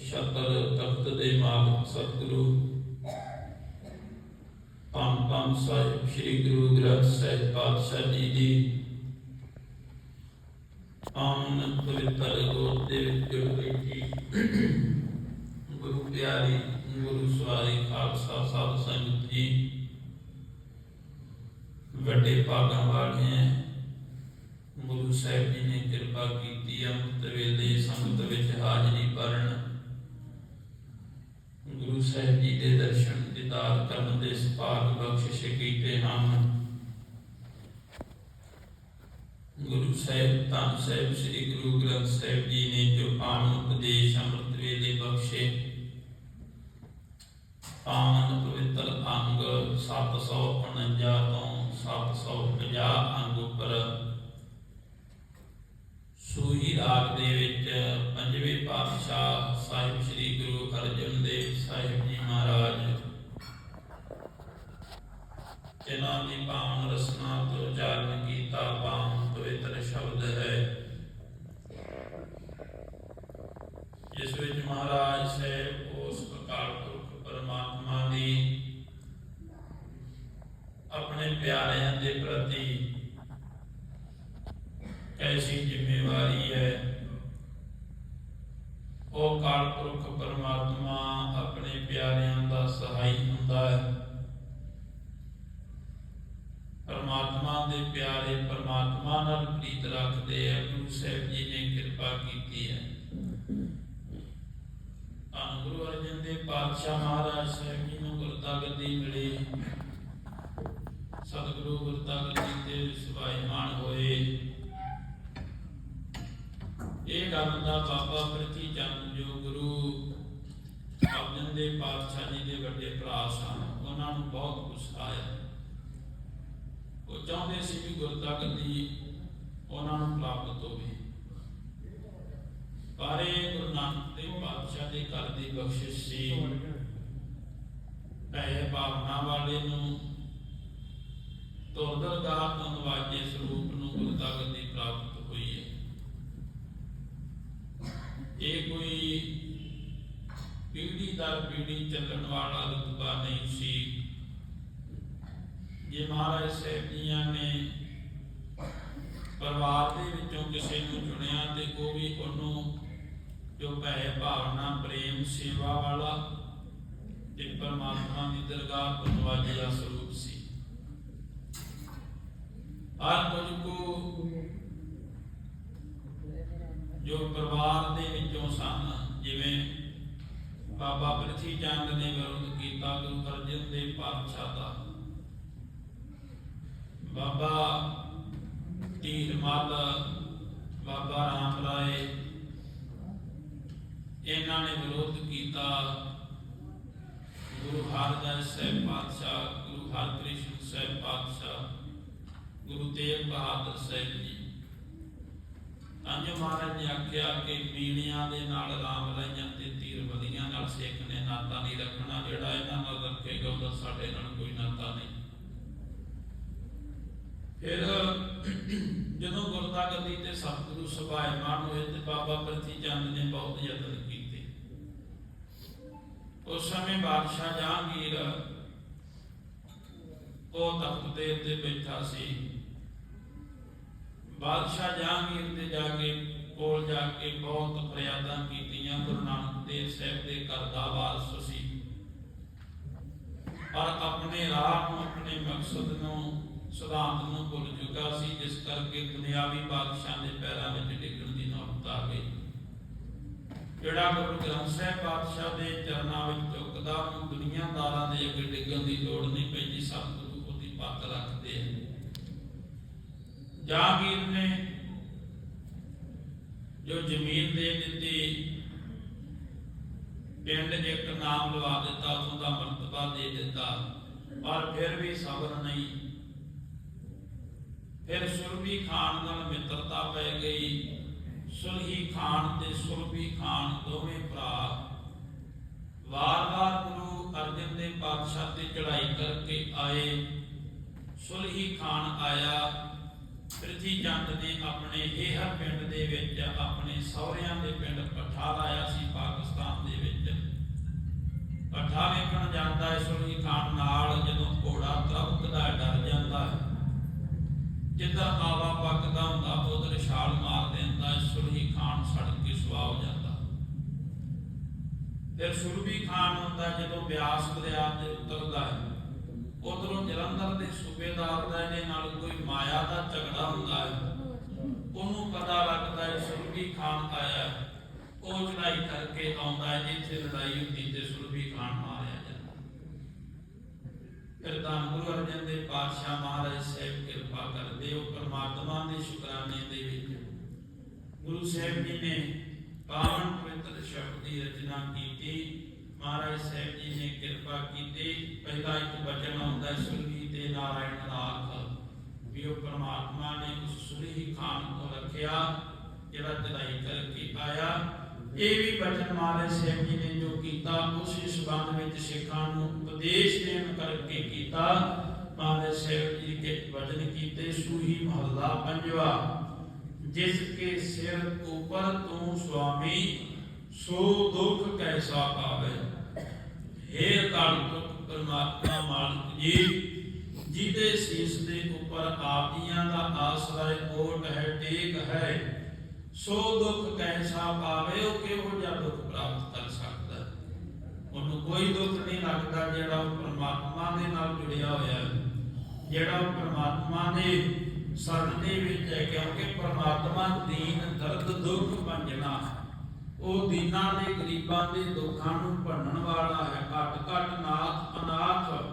ਸ਼ਤਰ ਤਖਤ ਦੇ ਮਾਲਕ ਸਤਿਗੁਰੂ। ਪੰਜ ਪੰਜ ਸਾਹਿਬ, ਸ੍ਰੀ ਗੁਰੂ ਗ੍ਰੰਥ ਸਾਹਿਬ ਪਾਤਸ਼ਾਹ ਜੀ ਦੀ ਆਮਨ ਪਵਿੱਤਰ ਗੋਦ ਦੇ ਵਿੱਚ ਜੁੜ ਬੈਠੀ ਗੁਰੂ ਪਿਆਰੀ, ਗੁਰੂ ਸਵਾਰੀ, ਖਾਲਸਾ, ਸਾਧ ਸੰਗਤ ਜੀ, ਵੱਡੇ ਭਾਗਾਂ ਵਾਲੇ ਹੈ। ਗੁਰੂ ਸਾਹਿਬ ਜੀ ਨੇ ਕਿਰਪਾ ਕੀਤੀ, ਅੰਮ੍ਰਿਤ ਵੇਲੇ ਸੰਗਤ ਵਿੱਚ ਹਾਜ਼ਰੀ ਭਰਨ ਗੁਰੂ ਸਾਹਿਬ ਜੀ ਦੇ ਦਰਸ਼ਨ ਦੀਦਾਰ ਕਰਨ ਦੇ ਸੁਭਾਗ ਬਖਸ਼ਿਸ਼ ਕੀਤੇ ਹਨ। ਗੁਰੂ ਸਾਹਿਬ ਤਾਂ ਸਾਹਿਬ, ਸ੍ਰੀ ਗੁਰੂ ਗ੍ਰੰਥ ਸਾਹਿਬ ਜੀ ਨੇ ਜੋ ਆਨੰਦ ਉਪਦੇਸ਼ ਅੰਮ੍ਰਿਤ ਵੇਲੇ ਬਖਸ਼ੇ, ਪਾਵਨ ਪਵਿੱਤਰ ਅੰਗ 749 ਤੋਂ 750 ਅੰਗ ਉੱਪਰ ਸੂਹੀ ਰਾਗ ਦੇ ਵਿੱਚ ਪੰਜਵੇਂ ਪਾਤਸ਼ਾਹ ਸਾਹਿਬ ਸ੍ਰੀ ਗੁਰੂ ਅਰਜਨ ਸਾਹਿਬ ਜੀ ਮਹਾਰਾਜ। ਜਿਨ੍ਹਾਂ ਦੀ ਪਾਵਨ ਰਸਨਾ ਤੋਂ ਉਚਾਰਨ ਕੀਤਾ ਪਾਵਨ ਪਵਿੱਤਰ ਸ਼ਬਦ ਹੈ। ਜਿਸ ਵਿੱਚ ਮਹਾਰਾਜ ਸਾਹਿਬ ਉਸ ਅਕਾਲ ਪੁਰਖ ਪਰਮਾਤਮਾ ਦੀ ਆਪਣੇ ਪਿਆਰਿਆਂ ਦੇ ਪ੍ਰਤੀ ਐਸੀ ਜ਼ਿੰਮੇਵਾਰੀ ਹੈ। ਉਹ ਕਾਲ ਪੁਰਖ ਪਰਮਾਤਮਾ ਆਪਣੇ ਪਿਆਰਿਆਂ ਦਾ ਸਹਾਈ ਹੁੰਦਾ ਹੈ। ਪਰਮਾਤਮਾ ਦੇ ਪਿਆਰੇ ਪਰਮਾਤਮਾ ਨਾਲ ਪ੍ਰੀਤ ਰੱਖਦੇ ਆ, ਗੁਰੂ ਸਾਹਿਬ ਜੀ ਨੇ ਕਿਰਪਾ ਕੀਤੀ ਹੈ। ਧੰਨ ਗੁਰੂ ਅਰਜਨ ਦੇਵ ਪਾਤਸ਼ਾਹ ਮਹਾਰਾਜ ਸਾਹਿਬ ਜੀ ਨੂੰ ਗੁਰਤਾ ਗੱਦੀ ਮਿਲੀ। ਸਤਿਗੁਰੂ ਗੁਰਤਾ ਗੱਦੀ ਤੇ ਸੁਭਾਈਮਾਨ ਹੋਏ। ਇਹ ਗੱਲ ਦਾ ਬਾਬਾ ਪ੍ਰਤੀ ਚੰਦ ਜੋ ਗੁਰੂ ਅਰਜਨ ਦੇਵ ਪਾਤਸ਼ਾਹ ਜੀ ਦੇ ਵੱਡੇ ਭਰਾ ਸਨ ਉਹਨਾਂ ਨੂੰ ਬਹੁਤ ਗੁੱਸਾ ਆਇਆ ਉਹ ਚਾਹੁੰਦੇ ਸੀ ਵੀ ਗੁਰਤਾ ਗੱਦੀ ਉਹਨਾਂ ਹੋਵੇ। ਪਰ ਗੁਰੂ ਨਾਨਕ ਦੇਵ ਪਾਤਸ਼ਾਹ ਦੇ ਘਰ ਦੀ ਬਖਸ਼ਿਸ਼ ਸੀ। ਭੈ ਭਾਵਨਾ ਵਾਲੇ ਨੂੰ ਤੁਰਦਰਗਾਹ ਤੋਂ ਨਵਾਜੇ ਸਰੂਪ ਨੂੰ ਗੁਰਤਾ ਗੱਦੀ ਪ੍ਰਾਪਤ ਹੋਈ ਹੈ। ਇਹ ਕੋਈ ਪੀੜੀ ਦਰ ਪੀੜੀ ਚੱਲਣ ਵਾਲਾ ਰੁਤਬਾ ਨਹੀਂ ਸੀ। ਜੇ ਮਹਾਰਾਜ ਸਾਹਿਬ ਜੀਆਂ ਨੇ ਪਰਿਵਾਰ ਦੇ ਵਿੱਚੋਂ ਕਿਸੇ ਨੂੰ ਚੁਣਿਆ ਤੇ ਉਹ ਵੀ ਉਹਨੂੰ ਜੋ ਭੈ ਭਾਵਨਾ, ਪ੍ਰੇਮ, ਸੇਵਾ ਵਾਲਾ ਤੇ ਪਰਮਾਤਮਾ ਦੀ ਦਰਗਾਹ ਤੋਂ ਨਵਾਜਿਆ ਸਰੂਪ ਸੀ। ਹਰ ਕੁਝ ਕੋ ਜੋ ਪਰਿਵਾਰ ਦੇ ਵਿੱਚੋਂ ਸਨ, ਜਿਵੇਂ ਬਾਬਾ ਪ੍ਰਿਥੀ ਚੰਦ ਨੇ ਵਿਰੋਧ ਕੀਤਾ ਗੁਰੂ ਅਰਜਨ ਦੇਵ ਪਾਤਸ਼ਾਹ ਦਾ। ਬਾਬਾ ਧੀਰ ਮੱਲ ਬਾਬਾ ਰਾਮ ਰਾਏ ਇਹਨਾਂ ਨੇ ਵਿਰੋਧ ਕੀਤਾ? ਗੁਰੂ ਹਰਗੋਬਿੰਦ ਸਾਹਿਬ ਪਾਤਸ਼ਾਹ, ਗੁਰੂ ਹਰਕ੍ਰਿਸ਼ਨ ਸਾਹਿਬ ਪਾਤਸ਼ਾਹ, ਗੁਰੂ ਤੇਗ ਬਹਾਦਰ ਸਾਹਿਬ ਜੀ। ਅੰਜ ਮਹਾਰਾਜ ਨੇ ਆਖਿਆ ਕਿ ਪੀਣੀਆਂ ਦੇ ਨਾਲ ਰਾਮ ਰਾਈਆਂ ਤੇ ਤੀਰ ਵਧੀਆਂ ਨਾਲ ਸਿੱਖ ਨੇ ਨਾਤਾ ਨਹੀਂ ਰੱਖਣਾ, ਜਿਹੜਾ ਇਹਨਾਂ ਨਾਲ ਰੱਖੇਗਾ, ਉਹਦਾ ਸਾਡੇ ਨਾਲ ਕੋਈ ਨਾਤਾ ਨਹੀਂ। ਫਿਰ ਜਦੋਂ ਗੁਰਤਾ ਗੱਦੀ ਤੇ ਸਤਿਗੁਰੂ ਸੁਭਾਇਮਾਨ ਹੋਏ ਤੇ ਬਾਬਾ ਪ੍ਰਤੀ ਚੰਦ ਨੇ ਬਹੁਤ ਯਤਨ ਕੀਤੇ। ਉਸ ਸਮੇਂ ਬਾਦਸ਼ਾਹ ਜਹਾਂਗੀਰ ਉਹ ਤਖਤ ਦੇ ਉੱਤੇ ਬੈਠਾ ਸੀ। ਬਾਦਸ਼ਾਹ ਜਹਾਂਗੀਰ ਦੇ ਜਾ ਕੇ ਕੋਲ ਜਾ ਕੇ ਬਹੁਤ ਫਰਿਆਦਾਂ ਕੀਤੀਆਂ, ਗੁਰੂ ਨਾਨਕ ਦੇਵ ਸਾਹਿਬ ਦੇ ਘਰ ਦਾ ਵਾਰਸ ਸੀ। ਪਰ ਆਪਣੇ ਰਾਹ ਨੂੰ, ਆਪਣੇ ਮਕਸਦ ਨੂੰ ਸਿਧਾਂਤ ਨੂੰ ਭੁੱਲ ਚੁੱਕਾ ਸੀ, ਜਿਸ ਕਰਕੇ ਦੁਨਿਆਵੀ ਬਾਦਸ਼ਾਹ ਦੇ ਪੈਰਾਂ ਵਿੱਚ ਡਿੱਗਣ ਦੀ ਨੌਬਤ ਆ ਗਈ। ਜਿਹੜਾ ਗੁਰੂ ਗ੍ਰੰਥ ਸਾਹਿਬ ਪਾਤਸ਼ਾਹ ਦੇ ਚਰਨਾਂ ਵਿੱਚ ਝੁਕਦਾ, ਉਹਨੂੰ ਦੁਨੀਆਦਾਰਾਂ ਦੇ ਅੱਗੇ ਡਿੱਗਣ ਦੀ ਲੋੜ ਨਹੀਂ ਪੈਂਦੀ ਸਤਿਗੁਰੂ ਉਹਦੀ ਪੱਕ ਰੱਖਦੇ ਆ। ਜਹਾਂਗੀਰ ਨੇ ਜੋ ਜ਼ਮੀਨ ਦੇ ਦਿੱਤੀ, ਪਿੰਡ ਇੱਕ ਨਾਮ ਲਵਾ ਦਿੱਤਾ, ਉਥੋਂ ਮਰਤਬਾ ਦੇ ਦਿੱਤਾ, ਪਰ ਫਿਰ ਵੀ ਸਬਰ ਨਹੀਂ। ਫਿਰ ਸੁਰਬੀ ਖਾਨ ਨਾਲ ਮਿੱਤਰਤਾ ਪੈ ਗਈ। ਸੁਲਹੀ ਖਾਨ ਤੇ ਸੁਰਬੀ ਖਾਨ ਦੋਵੇਂ ਭਰਾ ਵਾਰ-ਵਾਰ ਗੁਰੂ ਅਰਜਨ ਦੇ ਪਾਤਸ਼ਾਹ ਤੇ ਚੜਾਈ ਕਰਕੇ ਆਏ। ਸੁਲਹੀ ਖਾਨ ਆਇਆ। ਪ੍ਰਿਥੀ ਚੰਦ ਨੇ ਆਪਣੇ ਏਹਰ ਪਿੰਡ ਦੇ ਵਿੱਚ ਆਪਣੇ ਸਹੁਰਿਆਂ ਦੇ ਪਿੰਡ ਪਠਾ ਲਾਇਆ ਸੀ ਪਾਕਿਸਤਾਨ ਦੇ ਵਿੱਚ। ਪਠਾ ਵੇਖਣ ਜਾਂਦਾ ਹੈ ਸੁਲਹੀ ਖਾਨ ਨਾਲ ਜਦੋਂ ਘੋੜਾ ਤਰਬਕਦਾ ਡਰ ਜਾਂਦਾ ਹੈ। ਜਿੱਦਾਂ ਆਵਾ ਪੱਕਦਾ ਹੁੰਦਾ ਉਧਰ ਛਾਲ ਮਾਰ ਦਿੰਦਾ, ਸੁਰਹੀ ਖਾਨ ਸੜ ਕੇ ਸੁਆ ਹੋ ਜਾਂਦਾ। ਫਿਰ ਸੁਰਬੀ ਖਾਨ ਹੁੰਦਾ ਜਦੋਂ ਬਿਆਸ ਦਰਿਆ ਤੇ ਉਤਰਦਾ ਹੈ। ਉਧਰੋਂ ਜਲੰਧਰ ਦੇ ਸੂਬੇਦਾਰ ਦਾ ਇਹਦੇ ਨਾਲ ਕੋਈ ਮਾਇਆ ਦਾ ਝਗੜਾ ਹੁੰਦਾ ਹੈ। ਉਹਨੂੰ ਪਤਾ ਲੱਗਦਾ ਹੈ ਸੁਰਬੀ ਖਾਨ ਆਇਆ ਉਹ ਲੜਾਈ ਕਰਕੇ ਆਉਂਦਾ ਹੈ, ਜਿੱਥੇ ਲੜਾਈ ਹੁੰਦੀ ਤੇ ਫਿਰ ਤਾਂ ਗੁਰੂ ਅਰਜਨ ਦੇਵ ਪਾਤਸ਼ਾਹ ਮਹਾਰਾਜ ਸਾਹਿਬ ਕਿਰਪਾ ਕਰਦੇ ਉਹ ਪਰਮਾਤਮਾ ਦੇ ਸ਼ੁਕਰਾਨੇ ਦੇ ਵਿੱਚ ਗੁਰੂ ਸਾਹਿਬ ਜੀ ਨੇ ਪਾਵਨ ਪਵਿੱਤਰ ਸ਼ਬਦ ਦੀ ਰਚਨਾ ਕੀਤੀ। ਮਹਾਰਾਜ ਸਾਹਿਬ ਜੀ ਨੇ ਕਿਰਪਾ ਕੀਤੀ। ਪਹਿਲਾ ਇੱਕ ਬਚਨ ਆਉਂਦਾ ਸੁਰਗੀ ਤੇ ਨਾਰਾਇਣ ਨਾਥ, ਵੀ ਉਹ ਪਰਮਾਤਮਾ ਨੇ ਉਸ ਸੁਰਹੀ ਖਾਨ ਨੂੰ ਰੱਖਿਆ, ਜਿਹੜਾ ਚੜਾਈ ਕਰਕੇ ਆਇਆ। ਇਹ ਵੀ ਬਚਨ ਮਹਾਰਾਜ ਸਾਹਿਬ ਜੀ ਨੇ ਜੋ ਕੀਤਾ, ਉਸ ਸੰਬੰਧ ਵਿੱਚ ਸਿੱਖਾਂ ਨੂੰ ਉਪਦੇਸ਼ ਦੇਣ ਕਰਕੇ ਕੀਤਾ। ਮਹਾਰਾਜ ਸਾਹਿਬ ਜੀ ਕੇ ਵਚਨ ਕੀਤੇ, ਸੂਹੀ ਮਹੱਲਾ ਪੰਜਵਾ, ਜਿਸ ਕੇ ਸਿਰ ਉਪਰ ਤੂੰ ਸੁਆਮੀ, ਸੋ ਦੁੱਖ ਕੈਸਾ ਪਾਵੇ? हे ਅਕਾਲ ਪੁਰਖ ਪਰਮਾਤਮਾ ਮਾਲਕ ਜੀ, ਜਿਹਦੇ ਸੀਸ ਦੇ ਉੱਪਰ ਆਪ ਜੀਆਂ ਦਾ ਆਸਰਾ ਕੋਟ ਹੈ ਟੇਕ ਹੈ। ਸੋ ਦੁੱਖ ਕੈਸਾ ਪਾਵੇ, ਉਹ ਕਿਹੋ ਜਿਹਾ ਦੁੱਖ ਪ੍ਰਾਪਤ ਕਰ ਸਕਦਾ? ਉਹਨੂੰ ਕੋਈ ਦੁੱਖ ਨਹੀਂ ਲੱਗਦਾ ਜਿਹੜਾ ਉਹ ਪਰਮਾਤਮਾ ਦੇ ਨਾਲ ਜੁੜਿਆ ਹੋਇਆ ਹੈ। ਜਿਹੜਾ ਉਹ ਪਰਮਾਤਮਾ ਦੇ ਸ਼ਰਨ ਵਿੱਚ ਹੈ, ਕਿਉਂਕਿ ਪਰਮਾਤਮਾ ਦੀਨ, ਦਰਦ, ਦੁੱਖ ਭੰਜਣਾ ਉਹ ਦੀਨਾਂ ਦੇ ਗਰੀਬਾਂ ਦੇ ਦੁੱਖਾਂ ਨੂੰ ਭੰਨਣ ਵਾਲਾ ਹੈ। ਘਟ ਘਟ ਨਾਥ, ਅਨਾਥ,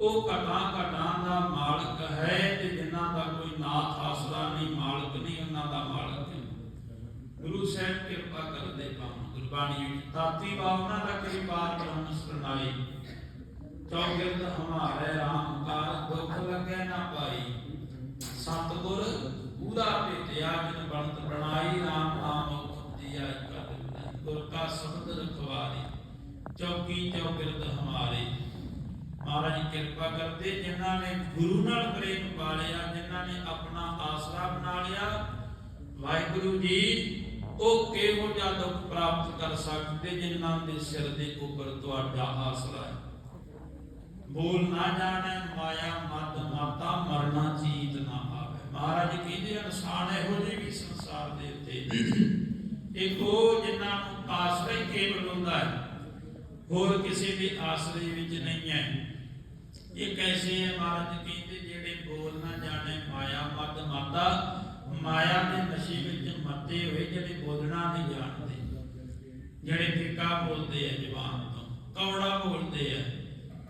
ਉਹ ਘਟਾਂ ਘਟਾਂ ਦਾ ਮਾਲਕ ਹੈ ਤੇ ਜਿਨ੍ਹਾਂ ਦਾ ਕੋਈ ਨਾਥ ਆਸਰਾ ਨਹੀਂ, ਮਾਲਕ ਨਹੀਂ, ਉਹਨਾਂ ਦਾ ਮਾਲਕ ਗੁਰੂ ਸਾਹਿਬ ਕਿਰਪਾ ਕਰਦੇ ਪਾਵਨ ਗੁਰਬਾਣੀ ਤਾਤੀ ਬਾਵਨਾ ਦਾ ਕਿਰਪਾਰ ਬ੍ਰਹਮ ਸਰਨਾਈ। ਚੌਗਿਰਦ ਹਮਾਰੇ ਰਾਮ ਕਾਰ, ਦੁੱਖ ਲੱਗੇ ਨਾ ਪਾਈ। ਸਤਗੁਰ ਪੂਰਾ ਭੇਟਿਆ, ਜਿਨ ਬਣਤ ਬਣਾਈ, ਰਾਮ ਨਾਮ ਔਖਤ ਗੁਰ ਕਾ ਸ਼ਬਦ ਰਖਵਾਰੀ ਚੌਕੀ ਚੌਗਿਰਦ ਹਮਾਰੇ। ਮਹਾਰਾਜ ਕਿਰਪਾ ਕਰਦੇ, ਜਿਨ੍ਹਾਂ ਨੇ ਗੁਰੂ ਨਾਲ ਪ੍ਰੇਮ ਪਾ ਲਿਆ ਜਿਨ੍ਹਾਂ ਨੇ ਆਪਣਾ ਆਸਰਾ ਬਣਾ ਲਿਆ, ਵਾਹਿਗੁਰੂ ਜੀ ਉਹ ਕਿਹੋ ਜਿਹਾ ਦੁੱਖ ਪ੍ਰਾਪਤ ਕਰ ਸਕਦੇ ਜਿਨ੍ਹਾਂ ਦੇ ਸਿਰ ਦੇ ਉੱਪਰ ਤੁਹਾਡਾ ਆਸਰਾ ਹੈ? ਬੋਲ ਨਾ ਜਾਣੈ, ਮਾਇਆ ਮਤ ਮਾਤਾ ਮਰਨਾ ਚੀਤ ਨਾ ਆਵੇ। ਮਹਾਰਾਜ ਕਹਿੰਦੇ ਇਨਸਾਨ ਇਹੋ ਜਿਹੇ ਵੀ ਸੰਸਾਰ ਦੇ ਉੱਤੇ? ਇੱਕ ਜਿਨ੍ਹਾਂ ਨੂੰ ਆਸਰਾ ਹੀ ਕੇਵਲ ਹੁੰਦਾ ਹੈ, ਹੋਰ ਕਿਸੇ ਦੇ ਆਸਰੇ ਵਿੱਚ ਨਹੀਂ ਹੈ। ਇਹ ਕੈਸੇ ਹੈ? ਮਹਾਰਾਜ ਕਹਿੰਦੇ, ਜਿਹੜੇ ਬੋਲ ਨਾ ਜਾਣੇ, ਮਾਇਆ ਮਤ ਮਾਤਾ ਮਾਇਆ ਦੇ ਨਸ਼ੇ ਵਿੱਚ ਮੱਤੇ ਹੋਏ ਜਿਹੜੇ ਬੋਲਣਾ ਨਹੀਂ ਜਾਣਦੇ, ਜਿਹੜੇ ਫਿੱਕਾ ਬੋਲਦੇ ਆ ਜ਼ੁਬਾਨ ਤੋਂ, ਕੌੜਾ ਬੋਲਦੇ ਆ।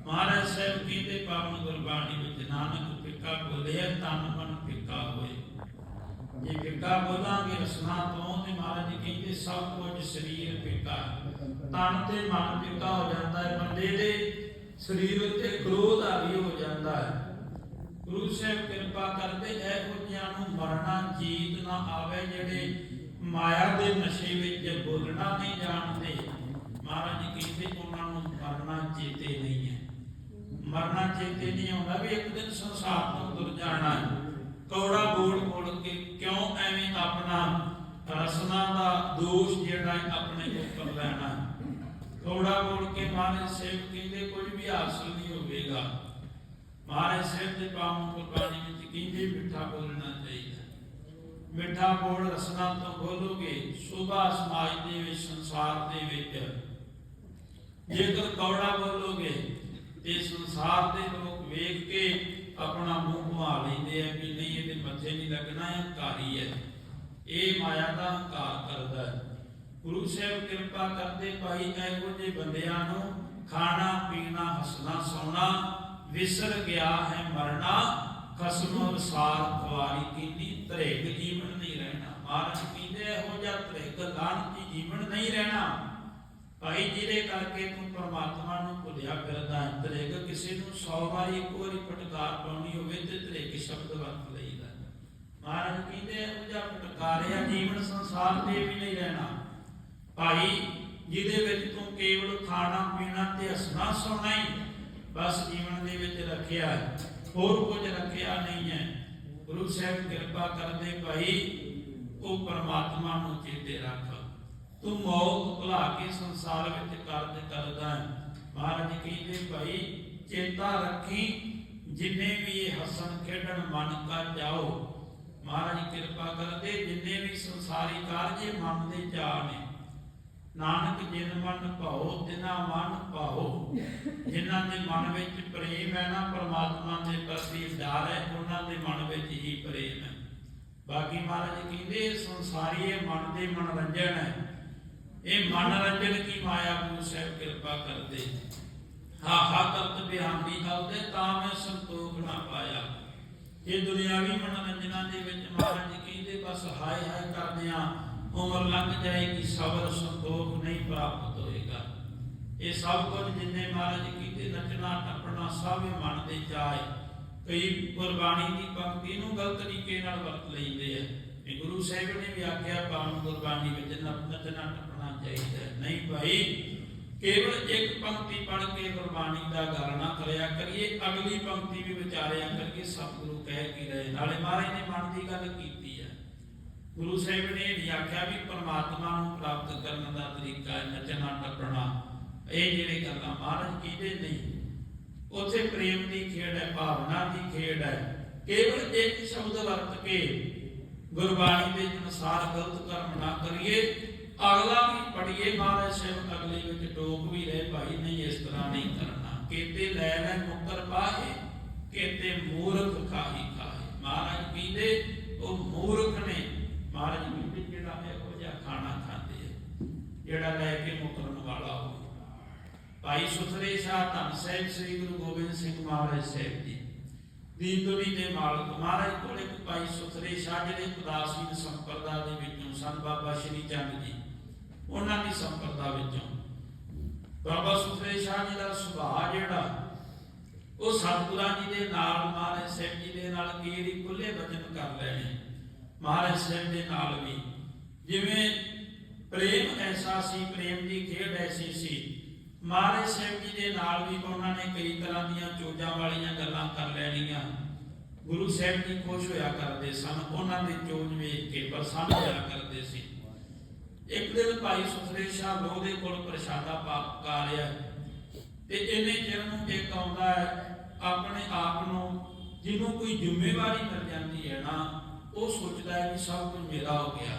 ਮਹਾਰਾਜ ਸਾਹਿਬ ਕਹਿੰਦੇ, ਪਾਵਨ ਗੁਰਬਾਣੀ ਵਿੱਚ ਨਾਨਕ ਫਿੱਕਾ ਬੋਲਿਆ ਤਨ ਮਨ ਫਿੱਕਾ ਹੋਏ। ਜੇ ਫਿੱਕਾ ਬੋਲਾਂਗੇ ਰਸਨਾ ਤੋਂ, ਤੇ ਮਹਾਰਾਜ ਜੀ ਕਹਿੰਦੇ, ਸਭ ਕੁਝ ਸਰੀਰ ਫਿੱਕਾ। ਤਨ ਤੇ ਮਨ ਫਿੱਕਾ ਹੋ ਜਾਂਦਾ ਹੈ, ਬੰਦੇ ਦੇ ਸਰੀਰ ਉੱਤੇ ਕ੍ਰੋਧ ਆਵੀ ਹੋ ਜਾਂਦਾ ਹੈ। ਗੁਰੂ ਸਾਹਿਬ ਕਿਰਪਾ ਕਰਦੇ, ਇਹੋ ਜਿਹਿਆਂ ਨੂੰ ਮਰਨਾ, ਜੀਤ ਨਾ ਆਵੇ ਜਿਹੜੇ ਮਾਇਆ ਦੇ ਨਸ਼ੇ ਵਿੱਚ ਬੋਲਣਾ ਨਹੀਂ ਜਾਣਦੇ। ਮਹਾਰਾਜ ਕਹਿੰਦੇ, ਉਹਨਾਂ ਨੂੰ ਮਰਨਾ ਚੇਤੇ ਨਹੀਂ ਹੈ। ਮਰਨਾ ਚੇਤੇ ਨਹੀਂ ਆਉਂਦਾ ਵੀ ਇੱਕ ਦਿਨ ਸੰਸਾਰ ਤੋਂ ਤੁਰ ਜਾਣਾ ਹੈ। ਕੌੜਾ ਬੋਲ ਬੋਲ ਕੇ ਕਿਉਂ ਐਵੇਂ ਆਪਣਾ ਰਸਨਾ ਦਾ ਦੋਸ਼ ਜਿਹੜਾ ਆਪਣੇ ਉੱਪਰ ਲੈਣਾ ਕੌੜਾ ਬੋਲ ਕੇ ਮਹਾਰਾਜ ਸਾਹਿਬ ਕਹਿੰਦੇ ਕੁਝ ਵੀ ਹਾਸਲ ਨਹੀਂ ਹੋਵੇਗਾ। ਮਹਾਰਾਜ ਸਾਹਿਬ ਦੇ ਪਾਵਨ ਗੁਰਬਾਣੀ ਵਿੱਚ ਕਹਿੰਦੇ ਮਿੱਠਾ ਬੋਲਣਾ ਚਾਹੀਦਾ ਮਿੱਠਾ ਬੋਲ ਰਸਨਾ ਤੋਂ ਬੋਲੋਗੇ ਸੁਭਾ ਸਮਾਜ ਦੇ ਵਿੱਚ, ਸੰਸਾਰ ਦੇ ਵਿੱਚ। ਜੇਕਰ ਕੌੜਾ ਬੋਲੋਗੇ, ਤੇ ਸੰਸਾਰ ਦੇ ਲੋਕ ਵੇਖ ਕੇ ਆਪਣਾ ਮੂੰਹ ਘੁਮਾ ਲੈਂਦੇ ਆ ਕਿ ਨਹੀਂ, ਇਹਦੇ ਮੱਥੇ ਨਹੀਂ ਲੱਗਣਾ, ਇਹ ਹੰਕਾਰੀ ਹੈ। ਇਹ ਮਾਇਆ ਦਾ ਹੰਕਾਰ ਕਰਦਾ ਹੈ। ਗੁਰੂ ਸਾਹਿਬ ਕਿਰਪਾ ਕਰਦੇ ਭਾਈ, ਇਹੋ ਜਿਹੇ ਬੰਦਿਆਂ ਨੂੰ ਖਾਣਾ, ਪੀਣਾ, ਹੱਸਣਾ, ਸੌਣਾ ਵਿਸਰ ਗਿਆ ਹੈ ਮਰਨਾ, ਖਸਮ ਅਨਸਾਰ ਖਵਾਰੀ ਕੀਤੀ ਧਰੇਕ ਜੀਵਨ ਨਹੀਂ ਰਹਿਣਾ। ਮਹਾਰਾਜ ਕਹਿੰਦੇ ਇਹੋ ਜਿਹਾ ਧਰੇਕ ਲਾਣਤੀ ਜੀਵਨ ਨਹੀਂ ਰਹਿਣਾ। ਭਾਈ ਜਿਹਦੇ ਕਰਕੇ ਤੂੰ ਪਰਮਾਤਮਾ ਨੂੰ ਭੁੱਲਿਆ ਫਿਰਦਾ ਹੈ ਧਰੇਕ ਕਿਸੇ ਨੂੰ 100 ਵਾਰੀ ਇੱਕ ਵਾਰੀ ਫਟਕਾਰ ਪਾਉਣੀ ਹੋਵੇ ਤੇ ਧਰੇਕ ਸ਼ਬਦ ਵਰਤ ਲਈਦਾ ਮਹਾਰਾਜ ਕਹਿੰਦੇ ਇਹੋ ਜਿਹਾ ਫਟਕਾਰਿਆ ਜੀਵਨ ਸੰਸਾਰ ਤੇ ਵੀ ਨਹੀਂ ਰਹਿਣਾ। ਭਾਈ ਜਿਹਦੇ ਵਿੱਚ ਤੂੰ ਕੇਵਲ ਖਾਣਾ ਪੀਣਾ ਤੇ ਹੱਸਣਾ ਸੌਣਾ ਹੀ ਬਸ ਜੀਵਨ ਦੇ ਵਿੱਚ ਰੱਖਿਆ ਹੋਰ ਕੁਝ ਰੱਖਿਆ ਨਹੀਂ ਹੈ। ਗੁਰੂ ਸਾਹਿਬ ਕਿਰਪਾ ਕਰਦੇ ਭਾਈ, ਉਹ ਪਰਮਾਤਮਾ ਨੂੰ ਚੇਤੇ ਰੱਖ। ਤੂੰ ਮੌਤ ਭੁਲਾ ਕੇ ਸੰਸਾਰ ਵਿੱਚ ਕਰਦ ਕਰਦਾ ਹੈ। ਮਹਾਰਾਜ ਕਹਿੰਦੇ ਭਾਈ, ਚੇਤਾ ਰੱਖੀ, ਜਿੰਨੇ ਵੀ ਇਹ ਹੱਸਣ, ਖੇਡਣ, ਮਨ ਕਾ ਜਾਓ। ਮਹਾਰਾਜ ਕਿਰਪਾ ਕਰਦੇ, ਜਿੰਨੇ ਵੀ ਸੰਸਾਰੀ ਕਾਰਜੇ ਮਨ ਦੇ ਚਾਹ ਨੇ। ਨਾਨਕ ਜਿਨ ਮਨ ਭਾਉ, ਤਿਨਾ ਮਨ ਭਾਉ। ਜਿਨ੍ਹਾਂ ਦੇ ਮਨ ਵਿੱਚ ਪ੍ਰੇਮ ਹੈ ਨਾ, ਪਰਮਾਤਮਾ ਦੇ ਪ੍ਰਤੀ ਡਰ ਹੈ, ਉਹਨਾਂ ਦੇ ਮਨ ਵਿੱਚ ਹੀ ਪ੍ਰੇਮ ਹੈ। ਬਾਕੀ ਮਹਾਰਾਜ ਕਹਿੰਦੇ, ਇਹ ਸੰਸਾਰੀ, ਇਹ ਮਨ ਦੇ ਮਨੋਰੰਜਨ ਹੈ। ਇਹ ਮਨੋਰੰਜਨ ਕੀ ਮਾਇਆ ਗੁਰੂ ਸਾਹਿਬ ਕਿਰਪਾ ਕਰਦੇ। ਹਾ ਹਾ ਕਰਤ ਬਿਹਾਨੀ ਹਲਦੇ ਤਾਂ ਮੈਂ ਸੰਤੋਖ ਨਾ ਪਾਇਆ। ਇਹ ਦੁਨਿਆਵੀ ਮਨੋਰੰਜਨਾਂ ਦੇ ਵਿੱਚ ਮਹਾਰਾਜ ਕਹਿੰਦੇ, ਬਸ ਹਾਏ ਹਾਏ ਕਰਦਿਆਂ ਉਮਰ ਲੰਘ ਜਾਏਗੀ, ਸਬਰ ਸੰਤੋਖ ਨਹੀਂ ਪ੍ਰਾਪਤ ਹੋਏਗਾ। ਇਹ ਸਭ ਕੁਝ ਜਿੰਨੇ ਮਹਾਰਾਜ ਕਹਿੰਦੇ ਨੱਚਣਾ, ਟੱਪਣਾ, ਸਭ ਇਹ ਮਨ ਦੇ ਚਾਏ ਕਈ ਗੁਰਬਾਣੀ ਦੀ ਪੰਕਤੀ ਨੂੰ ਗਲਤ ਤਰੀਕੇ ਨਾਲ ਵਰਤ ਲੈਂਦੇ ਆ। ਵੀ ਗੁਰੂ ਸਾਹਿਬ ਨੇ ਵੀ ਆਖਿਆ ਪਾਵਨ ਗੁਰਬਾਣੀ ਵਿੱਚ ਨੱਚਣਾ, ਟੱਪਣਾ ਚਾਹੀਦਾ ਹੈ। ਨਹੀਂ ਭਾਈ, ਕੇਵਲ ਇੱਕ ਪੰਕਤੀ ਪੜ੍ਹ ਕੇ ਗੁਰਬਾਣੀ ਦਾ ਗਾਲਣਾ ਕਰਿਆ ਕਰੀਏ, ਅਗਲੀ ਪੰਕਤੀ ਵੀ ਵਿਚਾਰਿਆ ਕਰੀਏ ਸਤਿਗੁਰੂ ਕਹਿ ਕੀ ਰਹੇ ਨਾਲੇ ਮਹਾਰਾਜ ਨੇ ਮਨ ਦੀ ਗੱਲ ਕੀਤੀ ਹੈ ਗੁਰੂ ਸਾਹਿਬ ਨੇ ਇਹ ਆਖਿਆ ਵੀ ਪਰਮਾਤਮਾ ਨੂੰ ਪ੍ਰਾਪਤ ਕਰਨ ਦਾ ਤਰੀਕਾ ਹੈ ਨੱਚਣਾ ਟੱਪਣਾ, ਇਹ ਜਿਹੜੇ ਗੱਲਾਂ ਮਹਾਰਾਜ ਕਹਿੰਦੇ ਨਹੀਂ ਉਥੇ ਪ੍ਰੇਮ ਦੀ ਖੇਡ ਹੈ, ਭਾਵਨਾ ਦੀ ਖੇਡ ਹੈ। ਕੇਵਲ ਇੱਕ ਸ਼ਬਦ ਵਰਤ ਕੇ ਗੁਰਬਾਣੀ ਦੇ ਅਨੁਸਾਰ ਗਲਤ ਕਰਮ ਨਾ ਕਰੀਏ। ਅਗਲਾ ਵੀ ਪੜੀਏ ਮਹਾਰਾਜ ਸਾਹਿਬ, ਅਗਲੇ ਵਿੱਚ ਟੋਕ ਵੀ ਰਹੇ, ਭਾਈ ਨਹੀਂ, ਇਸ ਤਰ੍ਹਾਂ ਨਹੀਂ ਕਰਨਾ। ਕੇਤੇ ਲੈ ਲੈ ਮੁਕਰ ਪਾਹੇ, ਕੇਤੇ ਮੂਰਖ ਖਾਹੀ ਖਾਹੇ। ਮਹਾਰਾਜ ਕਹਿੰਦੇ ਉਹ ਮੂਰਖ ਨੇ। ਮਹਾਰਾਜ ਕਹਿੰਦੇ ਜਿਹੜਾ ਇਹੋ ਜਿਹਾ ਖਾਣਾ ਖਾਂਦੇ ਆ, ਜਿਹੜਾ ਲੈ ਕੇ ਮੁਕਰਨ ਵਾਲਾ ਹੋਵੇ। ਭਾਈ ਸੁਥਰੇ ਸ਼ਾਹ ਧੰਨ ਸਾਹਿਬ, ਸ੍ਰੀ ਗੁਰੂ ਗੋਬਿੰਦ ਸਿੰਘ ਮਹਾਰਾਜ ਸਾਹਿਬ ਜੀ। ਦੀਨ ਦੁਨੀ ਦੇ ਮਾਲਕ। ਮਹਾਰਾਜ ਕੋਲ ਇੱਕ ਭਾਈ ਸੁਥਰੇ ਸ਼ਾਹ ਜਿਹੜੇ ਉਦਾਸੀਨ ਸੰਪਰਦਾ ਦੇ ਵਿੱਚੋਂ ਸਨ, ਬਾਬਾ ਸ਼੍ਰੀ ਚੰਦ ਜੀ। ਉਹਨਾਂ ਦੀ ਸੰਪਰਦਾ ਵਿੱਚੋਂ। ਬਾਬਾ ਸੁਥਰੇ ਸ਼ਾਹ ਜੀ ਦਾ ਸੁਭਾਅ ਜਿਹੜਾ, ਉਹ ਸਤਿਗੁਰਾਂ ਜੀ ਦੇ ਨਾਲ, ਮਹਾਰਾਜ ਸਾਹਿਬ ਜੀ ਦੇ ਨਾਲ ਕੀਰੀ ਖੁੱਲੇ ਵਚਨ ਕਰ ਲੈਣੇ ਮਹਾਰਾਜ ਸਾਹਿਬ ਦੇ ਨਾਲ ਵੀ। ਜਿਵੇਂ ਪ੍ਰੇਮ ਐਸਾ ਸੀ, ਪ੍ਰੇਮ ਦੀ ਖੇਡ ਐਸੀ ਸੀ। ਮਹਾਰਾਜ ਸਾਹਿਬ ਜੀ ਦੇ ਨਾਲ ਵੀ ਉਹਨਾਂ ਨੇ ਕਈ ਤਰ੍ਹਾਂ ਦੀਆਂ ਚੋਜਾਂ ਵਾਲੀਆਂ ਗੱਲਾਂ ਕਰ ਲੈਣੀਆਂ। ਗੁਰੂ ਸਾਹਿਬ ਜੀ ਖੁਸ਼ ਹੋਇਆ ਕਰਦੇ ਸਨ। ਉਹਨਾਂ ਦੇ ਚੋਜ ਵੇਖ ਕੇ ਪ੍ਰਸੰਨ ਹੋਇਆ ਕਰਦੇ ਸੀ। ਇੱਕ ਦਿਨ ਭਾਈ ਸੁਖਰੇ ਸ਼ਾਹ ਲੋਹ ਦੇ ਕੋਲ ਪ੍ਰਸ਼ਾਦਾ ਪਾਕ ਕਰ ਰਿਹਾ ਤੇ ਇਹਨੇ ਚਿਰ ਨੂੰ ਇੱਕ ਆਉਂਦਾ ਹੈ, ਆਪਣੇ ਆਪ ਨੂੰ, ਜਿਹਨੂੰ ਕੋਈ ਜ਼ਿੰਮੇਵਾਰੀ ਮਿਲ ਜਾਂਦੀ ਹੈ ਨਾ ਉਹ ਸੋਚਦਾ ਹੈ ਕਿ ਸਭ ਕੁਝ ਮੇਰਾ ਹੋ ਗਿਆ।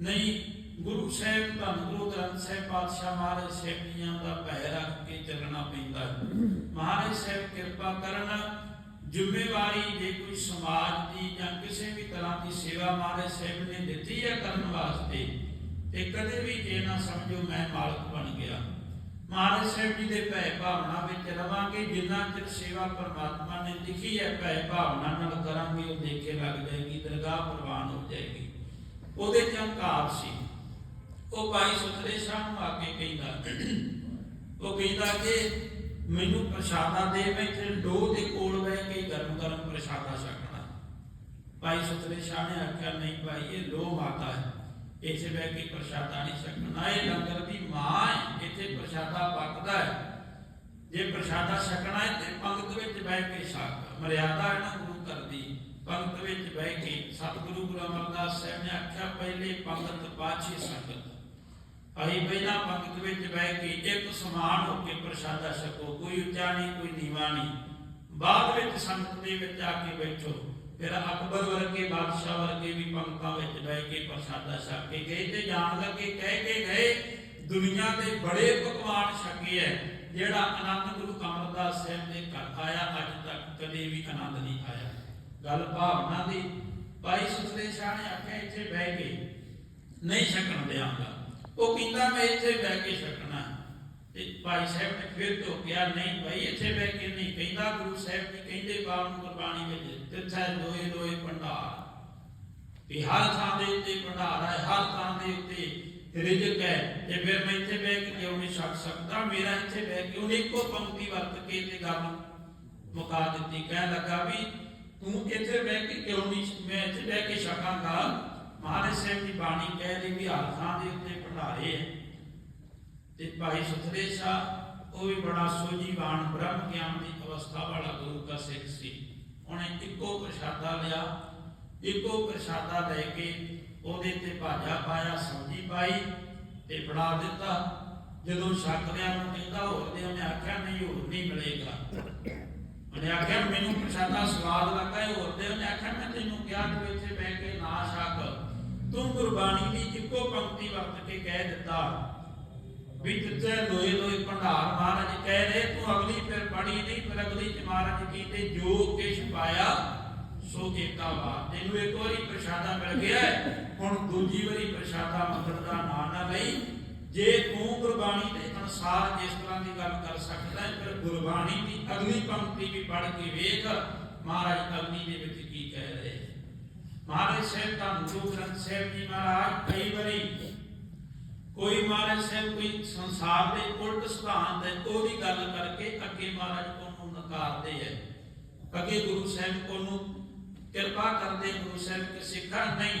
ਨਹੀਂ, ਗੁਰੂ ਸਾਹਿਬ ਧੰਨ, ਗੁਰੂ ਗ੍ਰੰਥ ਸਾਹਿਬ ਪਾਤਸ਼ਾਹ ਮਹਾਰਾਜ ਸਾਹਿਬ ਜੀਆਂ ਦਾ ਭੈ ਰੱਖ ਕੇ ਚੱਲਣਾ ਪੈਂਦਾ ਹੈ। ਮਹਾਰਾਜ ਸਾਹਿਬ ਕਿਰਪਾ ਕਰਨ ਜ਼ਿੰਮੇਵਾਰੀ ਜੇ ਕੋਈ ਸਮਾਜ ਦੀ ਜਾਂ ਕਿਸੇ ਵੀ ਤਰ੍ਹਾਂ ਦੀ ਸੇਵਾ ਮਹਾਰਾਜ ਸਾਹਿਬ ਨੇ ਦਿੱਤੀ ਹੈ ਕਰਨ ਵਾਸਤੇ, ਤੇ ਕਦੇ ਵੀ ਇਹ ਨਾ ਸਮਝੋ ਮੈਂ ਮਾਲਕ ਬਣ ਗਿਆ। ਮਹਾਰਾਜ ਸਾਹਿਬ ਜੀ ਦੇ ਭੈ ਭਾਵਨਾ ਵਿੱਚ ਰਵਾਂਗੇ, ਜਿੰਨਾ ਚਿਰ ਸੇਵਾ ਪਰਮਾਤਮਾ ਨੇ ਲਿਖੀ ਹੈ, ਭੈ ਭਾਵਨਾ ਨਾਲ ਕਰਾਂਗੇ, ਉਹ ਦੇਖੇ ਲੱਗ ਜਾਏਗੀ, ਦਰਗਾਹ ਪ੍ਰਵਾਨ ਹੋ ਜਾਏਗੀ। ਉਹਦੇ ਚ ਹੰਕਾਰ ਸੀ। ਉਹ ਭਾਈ ਸੁਥਰੇ ਸ਼ਾਹ ਨੂੰ ਆ ਕੇ ਕਹਿੰਦਾ, ਉਹ ਕਹਿੰਦਾ ਕਿ ਮੈਨੂੰ ਪ੍ਰਸ਼ਾਦਾ ਦੇ, ਮੈਂ ਤੇ ਡੋ ਦੇ ਕੋਲ ਬਹਿ ਕੇ ਗਰਮ ਗਰਮ ਪ੍ਰਸ਼ਾਦਾ ਛਕਣਾ। ਭਾਈ ਸੁਥਰੇ ਸ਼ਾਹ ਨੇ ਆਖਿਆ, ਨਹੀਂ ਭਾਈ, ਇਹ ਲੋ ਮਾਤਾ ਹੈ। ਇੱਥੇ ਬਹਿ ਕੇ ਪ੍ਰਸ਼ਾਦਾ ਨਹੀਂ ਛਕਣਾ ਇਹ ਲੰਗਰ ਦੀ ਮਾਂ ਹੈ, ਇੱਥੇ ਪ੍ਰਸ਼ਾਦਾ ਪੱਕਦਾ ਹੈ। ਜੇ ਪ੍ਰਸ਼ਾਦਾ ਛਕਣਾ ਹੈ ਤੇ ਪੰਗਤ ਵਿੱਚ ਬਹਿ ਕੇ ਛਕ। ਮਰਿਆਦਾ ਹੈ ਨਾ ਗੁਰੂ ਘਰ ਪੰਗਤ ਵਿੱਚ ਬਹਿ ਕੇ ਸਤਿਗੁਰੂ ਗੁਰੂ ਅਮਰਦਾਸ ਸਾਹਿਬ ਨੇ ਆਖਿਆ, ਪਹਿਲੇ ਪੰਗਤ ਪਾਛੇ ਸੰਗਤ। ਅਸੀਂ ਪਹਿਲਾਂ ਪੰਗਤ ਵਿੱਚ ਬਹਿ ਕੇ ਇੱਕ ਸਮਾਨ ਹੋ ਕੇ ਪ੍ਰਸ਼ਾਦਾ ਛਕੋ। ਕੋਈ ਉੱਚਾ ਨਹੀਂ, ਕੋਈ ਨੀਵਾ ਨਹੀਂ। ਬਾਅਦ ਵਿੱਚ ਸੰਗਤ ਦੇ ਵਿੱਚ ਆ ਕੇ ਬੈਠੋ। ਫਿਰ ਅਕਬਰ ਵਰਗੇ ਬਾਦਸ਼ਾਹ ਵਰਗੇ ਵੀ ਪੰਗਤਾਂ ਵਿੱਚ ਬਹਿ ਕੇ ਪ੍ਰਸ਼ਾਦਾ ਛਕ ਕੇ ਗਏ ਤੇ ਜਾਣ ਲੱਗੇ, ਕਹਿ ਕੇ ਗਏ, ਦੁਨੀਆ ਦੇ ਬੜੇ ਪਕਵਾਨ ਛਕੇ ਐ, ਜਿਹੜਾ ਆਨੰਦ ਗੁਰੂ ਅਮਰਦਾਸ ਸਾਹਿਬ ਦੇ ਘਰ ਆਇਆ, ਅੱਜ ਤੱਕ ਕਦੇ ਵੀ ਆਨੰਦ ਨਹੀਂ ਆਇਆ। ਗੱਲ ਭਾਵਨਾ ਦੀ, ਭਾਈ ਸੁਥਰੇ ਸ਼ਾਹ ਨੇ ਆਖਿਆ, ਇੱਥੇ ਬਹਿ ਕੇ ਨਹੀਂ ਛਕਣ ਦਿਆਂਗਾ। ਉਹ ਕਹਿੰਦਾ, ਮੈਂ ਇੱਥੇ ਬਹਿ ਕੇ ਛਕਣਾ। ਤੇ ਭਾਈ ਸਾਹਿਬ ਨੇ ਫਿਰ ਤੋਂ ਕਿਹਾ, ਨਹੀਂ ਭਾਈ, ਇੱਥੇ ਬਹਿ ਕੇ ਨਹੀਂ ਕਹਿੰਦਾ, ਗੁਰੂ ਸਾਹਿਬ ਜੀ ਕਹਿੰਦੇ ਪਾਵਨ ਗੁਰਬਾਣੀ ਵਿੱਚ ਤਿੱਥੈ ਲੋਏ ਲੋਏ ਭੰਡਾਰ। ਵੀ ਹਰ ਥਾਂ ਦੇ ਉੱਤੇ ਭੰਡਾਰ ਹੈ, ਹਰ ਥਾਂ ਦੇ ਉੱਤੇ ਰਿਜਕ ਹੈ। ਤੇ ਫਿਰ ਮੈਂ ਇੱਥੇ ਬਹਿ ਕੇ ਕਿਉਂ ਨਹੀਂ ਛਕ ਸਕਦਾ, ਮੇਰਾ ਇੱਥੇ ਬਹਿ ਕੇ ਉਹਨੇ ਇੱਕੋ ਪੰਕਤੀ ਵਰਤ ਕੇ ਤੇ ਗੱਲ ਮੁਕਾ ਦਿੱਤੀ। ਕਹਿਣ ਲੱਗਾ ਵੀ, ਤੂੰ ਇੱਥੇ ਬਹਿ ਕੇ ਕਿਉਂ ਨਹੀਂ ਮੈਂ ਇੱਥੇ ਬਹਿ ਕੇ ਛਕਾਂਗਾ ਮਹਾਰਾਜ ਸਾਹਿਬ ਦੀ ਬਾਣੀ ਕਹਿ ਰਹੀ ਵੀ ਹਰ ਥਾਂ ਦੇ ਉੱਤੇ ਭੰਡਾਰੇ ਹੈ। ਤੇ ਭਾਈ ਸੁਥਰੇ ਸ਼ਾਹ, ਉਹ ਵੀ ਬੜਾ ਸੋਝੀਵਾਨ ਬ੍ਰਹਮ ਗਿਆਨ ਦੀ ਅਵਸਥਾ ਵਾਲਾ ਗੁਰੂ ਦਾ ਸਿੱਖ ਸੀ। ਉਹਨੇ ਇੱਕੋ ਪ੍ਰਸ਼ਾਦਾ ਲਿਆ, ਇੱਕੋ ਪ੍ਰਸ਼ਾਦਾ ਲੈ ਕੇ ਉਹਦੇ ਤੇ ਭਾਜਾ ਪਾਇਆ, ਸਬਜ਼ੀ ਪਾਈ ਤੇ ਬਣਾ ਦਿੱਤਾ। ਜਦੋਂ ਛੱਕ ਨੂੰ ਕਹਿੰਦਾ, ਹੋਰ ਦੇ ਉਹਨੇ ਆਖਿਆ, ਨਹੀਂ, ਹੋਰ ਨਹੀਂ ਮਿਲੇਗਾ। ਉਹਨੇ ਆਖਿਆ, ਮੈਨੂੰ ਪ੍ਰਸ਼ਾਦਾ ਸਵਾਦ ਲੱਗਾ ਇਹ ਹੋਰ ਦੇ ਉਹਨੇ ਆਖਿਆ, ਮੈਂ ਤੈਨੂੰ ਕਿਹਾ ਤੂੰ ਇੱਥੇ ਬਹਿ ਕੇ ਨਾ ਛੱਕ। ਤੂੰ ਗੁਰਬਾਣੀ ਦੀ ਇੱਕੋ ਪੰਕਤੀ ਵਰਤ ਕੇ ਕਹਿ ਦਿੱਤਾ। ਵੀ ਜਿੱਥੇ ਲੋਏ ਲੋਏ ਭੰਡਾਰ ਮਹਾਰਾਜ ਕਹਿ ਰਹੇ, ਤੂੰ ਅਗਲੀ ਫਿਰ ਪੜੀ ਨਹੀਂ, ਫਿਰ ਅਗਲੀ ਚ ਮਹਾਰਾਜ ਕੀਤੇ ਜੋ ਕਿਛ ਪਾਇਆ, ਸੋ ਏਕਾ ਵਾਰ। ਤੈਨੂੰ ਇੱਕ ਵਾਰੀ ਪ੍ਰਸ਼ਾਦਾ ਮਿਲ ਗਿਆ ਹੁਣ ਦੂਜੀ ਵਾਰੀ ਪ੍ਰਸ਼ਾਦਾ ਮੰਗਣ ਦਾ ਨਾਂ ਨਾ ਲਈ। ਜੇ ਤੂੰ ਗੁਰਬਾਣੀ ਦੇ ਅਨੁਸਾਰ ਜਿਸ ਤਰ੍ਹਾਂ ਦੀ ਗੱਲ ਕਰ ਸਕਦਾ ਹੈ, ਫਿਰ ਗੁਰਬਾਣੀ ਦੀ ਅਗਲੀ ਪੰਕਤੀ ਵੀ ਪੜ੍ਹ ਕੇ ਵੇਖ, ਮਹਾਰਾਜ ਅਗਨੀ ਦੇ ਵਿੱਚ ਕੀ ਕਹਿ ਰਹੇ। ਮਹਾਰਾਜ ਸਾਹਿਬ ਦਾ ਗੁਰੂ ਗ੍ਰੰਥ ਸਾਹਿਬ ਜੀ ਮਹਾਰਾਜ ਕਈ ਵਾਰੀ ਕੋਈ ਮਹਾਰਾਜ ਸਾਹਿਬ, ਕੋਈ ਸੰਸਾਰ ਦੇ ਉਲਟ ਸਿਧਾਂਤ ਹੈ, ਉਹਦੀ ਗੱਲ ਕਰਕੇ ਅੱਗੇ ਮਹਾਰਾਜ ਉਹਨੂੰ ਨਕਾਰਦੇ ਹੈ। ਅੱਗੇ ਗੁਰੂ ਸਾਹਿਬ ਉਹਨੂੰ ਕਿਰਪਾ ਕਰਦੇ ਗੁਰੂ ਸਾਹਿਬ ਕਿ ਸਿੱਖਾ ਨਹੀਂ,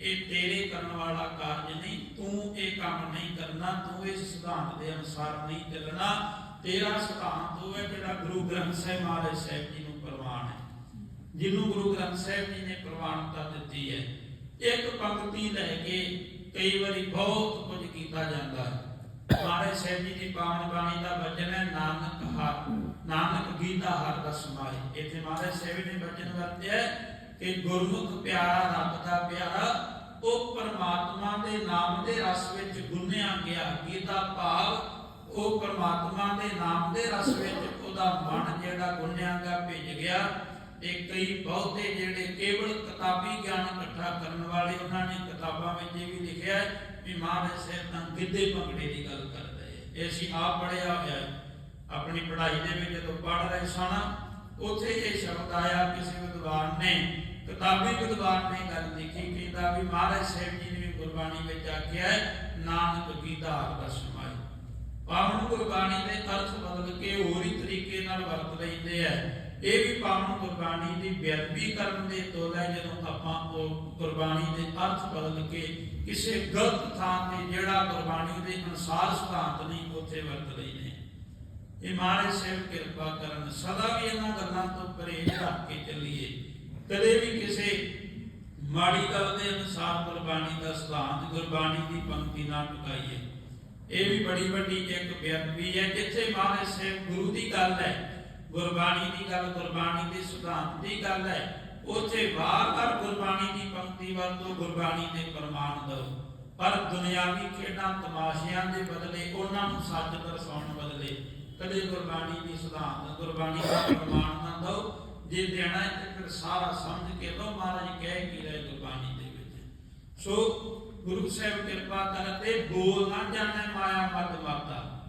ਇਹ ਤੇਰੇ ਕਰਨ ਵਾਲਾ ਕਾਰਜ ਨਹੀਂ, ਤੂੰ ਇਹ ਕੰਮ ਨਹੀਂ ਕਰਨਾ, ਤੂੰ ਇਸ ਸਿਧਾਂਤ ਦੇ ਅਨੁਸਾਰ ਨਹੀਂ ਚੱਲਣਾ। ਤੇਰਾ ਸਿਧਾਂਤ ਉਹ ਹੈ ਜਿਹੜਾ ਗੁਰੂ ਗ੍ਰੰਥ ਸਾਹਿਬ ਮਹਾਰਾਜ ਸਾਹਿਬ ਜੀ ਨੂੰ ਪ੍ਰਵਾਨ ਹੈ। ਜਿਹਨੂੰ ਗੁਰੂ ਗ੍ਰੰਥ ਸਾਹਿਬ ਜੀ ਨੇ ਪ੍ਰਵਾਨਤਾ ਦਿੱਤੀ ਹੈ। ਇੱਕ ਪੰਕਤੀ ਲੈ ਕੇ ਕਈ ਵਾਰੀ ਬਹੁਤ ਕੁਝ ਕੀਤਾ ਜਾਂਦਾ ਹੈ। ਮਹਾਰਾਜ ਸਾਹਿਬ ਜੀ ਦੀ ਪਾਵਨ ਬਾਣੀ ਦਾ ਵਚਨ ਹੈ, ਨਾਨਕ ਹਰ, ਨਾਨਕ ਗੀਤਾ ਹਰ ਦਾ ਸਮਾਏ ਇੱਥੇ ਮਹਾਰਾਜ ਸਾਹਿਬ ਨੇ ਵਚਨ ਵਰਤਿਆ ਕਿ ਗੁਰਮੁਖ ਪਿਆਰਾ ਰੱਬ ਦਾ ਪਿਆਰਾ, ਉਹ ਪਰਮਾਤਮਾ ਦੇ ਨਾਮ ਦੇ ਰਸ ਵਿੱਚ ਗੁੰਨਿਆ ਗਿਆ। ਗੀਤਾ ਭਾਵ ਉਹ ਪਰਮਾਤਮਾ ਦੇ ਨਾਮ ਦੇ ਰਸ ਵਿੱਚ ਉਹਦਾ ਮਨ ਜਿਹੜਾ ਗੁੰਨਿਆ ਗਿਆ, ਭਿੱਜ ਗਿਆ। ਤੇ ਕਈ ਬਹੁਤੇ ਜਿਹੜੇ ਕੇਵਲ ਕਿਤਾਬੀ ਗਿਆਨ ਇਕੱਠਾ ਕਰਨ ਵਾਲੇ, ਉਹਨਾਂ ਨੇ ਕਿਤਾਬਾਂ ਵਿੱਚ ਇਹ ਵੀ ਲਿਖਿਆ ਹੈ ਵੀ ਮਹਾਰਾਜ ਸਾਹਿਬ ਤਾਂ ਗਿੱਧੇ ਭੰਗੜੇ ਦੀ ਗੱਲ ਕਰਦੇ ਇਹ ਅਸੀਂ ਆਪ ਪੜਿਆ ਹੋਇਆ ਆਪਣੀ ਪੜ੍ਹਾਈ ਦੇ ਵਿੱਚ ਜਦੋਂ ਪੜ੍ਹ ਰਹੇ ਸਨ ਉੱਥੇ ਇਹ ਸ਼ਬਦ ਆਇਆ, ਕਿਸੇ ਵਿਦਵਾਨ ਨੇ, ਕਿਤਾਬੀ ਵਿਦਵਾਨ ਨੇ ਗੱਲ ਲਿਖੀ, ਕਹਿੰਦਾ ਵੀ ਮਹਾਰਾਜ ਸਾਹਿਬ ਜੀ ਨੇ ਵੀ ਗੁਰਬਾਣੀ ਵਿੱਚ ਆਖਿਆ ਹੈ, ਨਾਨਕ ਗੀਤਾ ਹਰ ਰਸ ਪਾਵਨ ਗੁਰਬਾਣੀ ਦੇ ਅਰਥ ਬਦਲ ਕੇ ਹੋਰ ਹੀ ਤਰੀਕੇ ਨਾਲ ਵਰਤ ਲੈਂਦੇ ਆ। ਇਹ ਵੀ ਪਾਵਨ ਗੁਰਬਾਣੀ ਦੀ ਬੇਅਦਬੀ ਕਰਨ ਦੇ ਤੋਲ ਜਦੋਂ ਆਪਾਂ ਉਹ ਗੁਰਬਾਣੀ ਦੇ ਅਰਥ ਬਦਲ ਕੇ ਕਿਸੇ ਗਲਤ ਥਾਂ ਤੇ ਜਿਹੜਾ ਗੁਰਬਾਣੀ ਦੇ ਅਨੁਸਾਰ ਸਿਧਾਂਤ ਨਹੀਂ, ਉੱਥੇ ਵਰਤ ਲੈਂਦੇ ਇਹ ਮਹਾਰਾਜ ਸਾਹਿਬ ਕਿਰਪਾ ਕਰਨ, ਸਦਾ ਵੀ ਇਹਨਾਂ ਗੱਲਾਂ ਤੋਂ ਪਰਹੇਜ਼ ਰੱਖ ਕੇ ਚੱਲੀਏ। ਕਦੇ ਵੀ ਕਿਸੇ ਮਾੜੀ ਗੱਲ ਦੇ ਅਨੁਸਾਰ ਗੁਰਬਾਣੀ ਦਾ ਸਿਧਾਂਤ ਗੁਰਬਾਣੀ ਦੀ ਪੰਕਤੀ ਨਾ ਟੁਕਾਈਏ। ਇਹ ਵੀ ਬੜੀ ਵੱਡੀ ਇੱਕ ਬੇਅਦਬੀ ਹੈ, ਜਿੱਥੇ ਮਹਾਰਾਜ ਸਾਹਿਬ ਗੁਰੂ ਦੀ ਗੱਲ ਹੈ ਗੁਰਬਾਣੀ ਦੀ ਗੱਲ, ਗੁਰਬਾਣੀ ਦੇ ਸਿਧਾਂਤ ਦੀ ਗੱਲ ਹੈ। ਉੱਥੇ ਵਾਰ-ਵਾਰ ਗੁਰਬਾਣੀ ਦੀ ਪੰਕਤੀ ਵਰਤੋ, ਗੁਰਬਾਣੀ ਦੇ ਪ੍ਰਮਾਣ ਦਿਓ। ਪਰ ਦੁਨਿਆਵੀ ਖੇਡਾਂ ਤਮਾਸ਼ਿਆਂ ਦੇ ਬਦਲੇ, ਉਹਨਾਂ ਨੂੰ ਸੱਚ ਦਰਸਾਉਣ ਬਦਲੇ ਕਦੇ ਗੁਰਬਾਣੀ ਦੀ ਸਿਧਾਂਤ, ਗੁਰਬਾਣੀ ਦਾ ਪ੍ਰਮਾਣ ਨਾ ਦਿਓ। ਜੇ ਦੇਣਾ ਹੈ ਤੇ ਫਿਰ ਸਾਰਾ ਸਮਝ ਕੇ ਲਓ ਮਹਾਰਾਜ ਕਹਿ ਕੀ ਰਹੇ ਗੁਰਬਾਣੀ ਦੇ ਵਿੱਚ। ਸੋ ਗੁਰੂ ਸਾਹਿਬ ਕਿਰਪਾ ਕਰਨ ਤੇ ਬੋਲ ਨਾ ਜਾਣਾ ਮਾਇਆ ਮਦ ਮਾਤਾ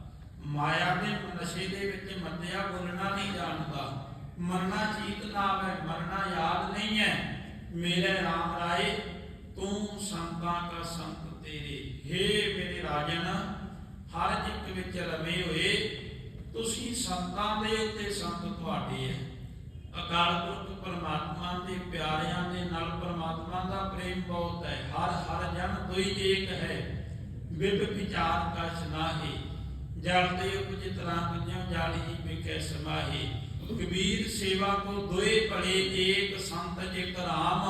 ਮਾਇਆ ਦੇ ਨਸ਼ੇ ਦੇ ਵਿੱਚ ਮੱਤਿਆ ਬੋਲਣਾ ਨਹੀਂ ਜਾਣਦਾ। ਮਰਨਾ ਚੀਤ ਨਾਮ ਹੈ, ਮਰਨਾ ਯਾਦ ਨਹੀਂ ਹੈ। ਮੇਰੇ ਰਾਮ ਰਾਏ, ਤੂੰ ਸੰਤਾਂ ਕਾ ਸੰਤ ਤੇਰੇ। ਹੇ ਮੇਰੇ ਰਾਜਨ, ਹਰ ਇੱਕ ਵਿੱਚ ਰਮੇ ਹੋਏ, ਤੁਸੀਂ ਸੰਤਾਂ ਦੇ ਉੱਤੇ ਸੰਤ ਤੁਹਾਡੇ ਹੈ। ਅਕਾਲ ਪੁਰਖ ਪਰਮਾਤਮਾ ਦੇ ਪਿਆਰਿਆਂ ਦੇ ਨਾਲ ਪਰਮਾਤਮਾ ਦਾ ਪ੍ਰੇਮ ਬਹੁਤ ਹੈ। ਹਰ ਹਰ ਜਨ ਦੋਈ ਏਕ ਹੈ। ਵਿਦ ਵਿਚਾਰ ਕਛ ਨਾਹੀ। ਜਲ ਤੇ ਉਪਜਿਤ ਰੰਗ ਜਿਉ ਜਲ ਹੀ ਸਮਾਹੀ ਕਬੀਰ ਸੇਵਾ ਕੋ ਦੋਏ ਪੜੇ ਏਕ ਸੰਤ ਜਿਕ ਰਾਮ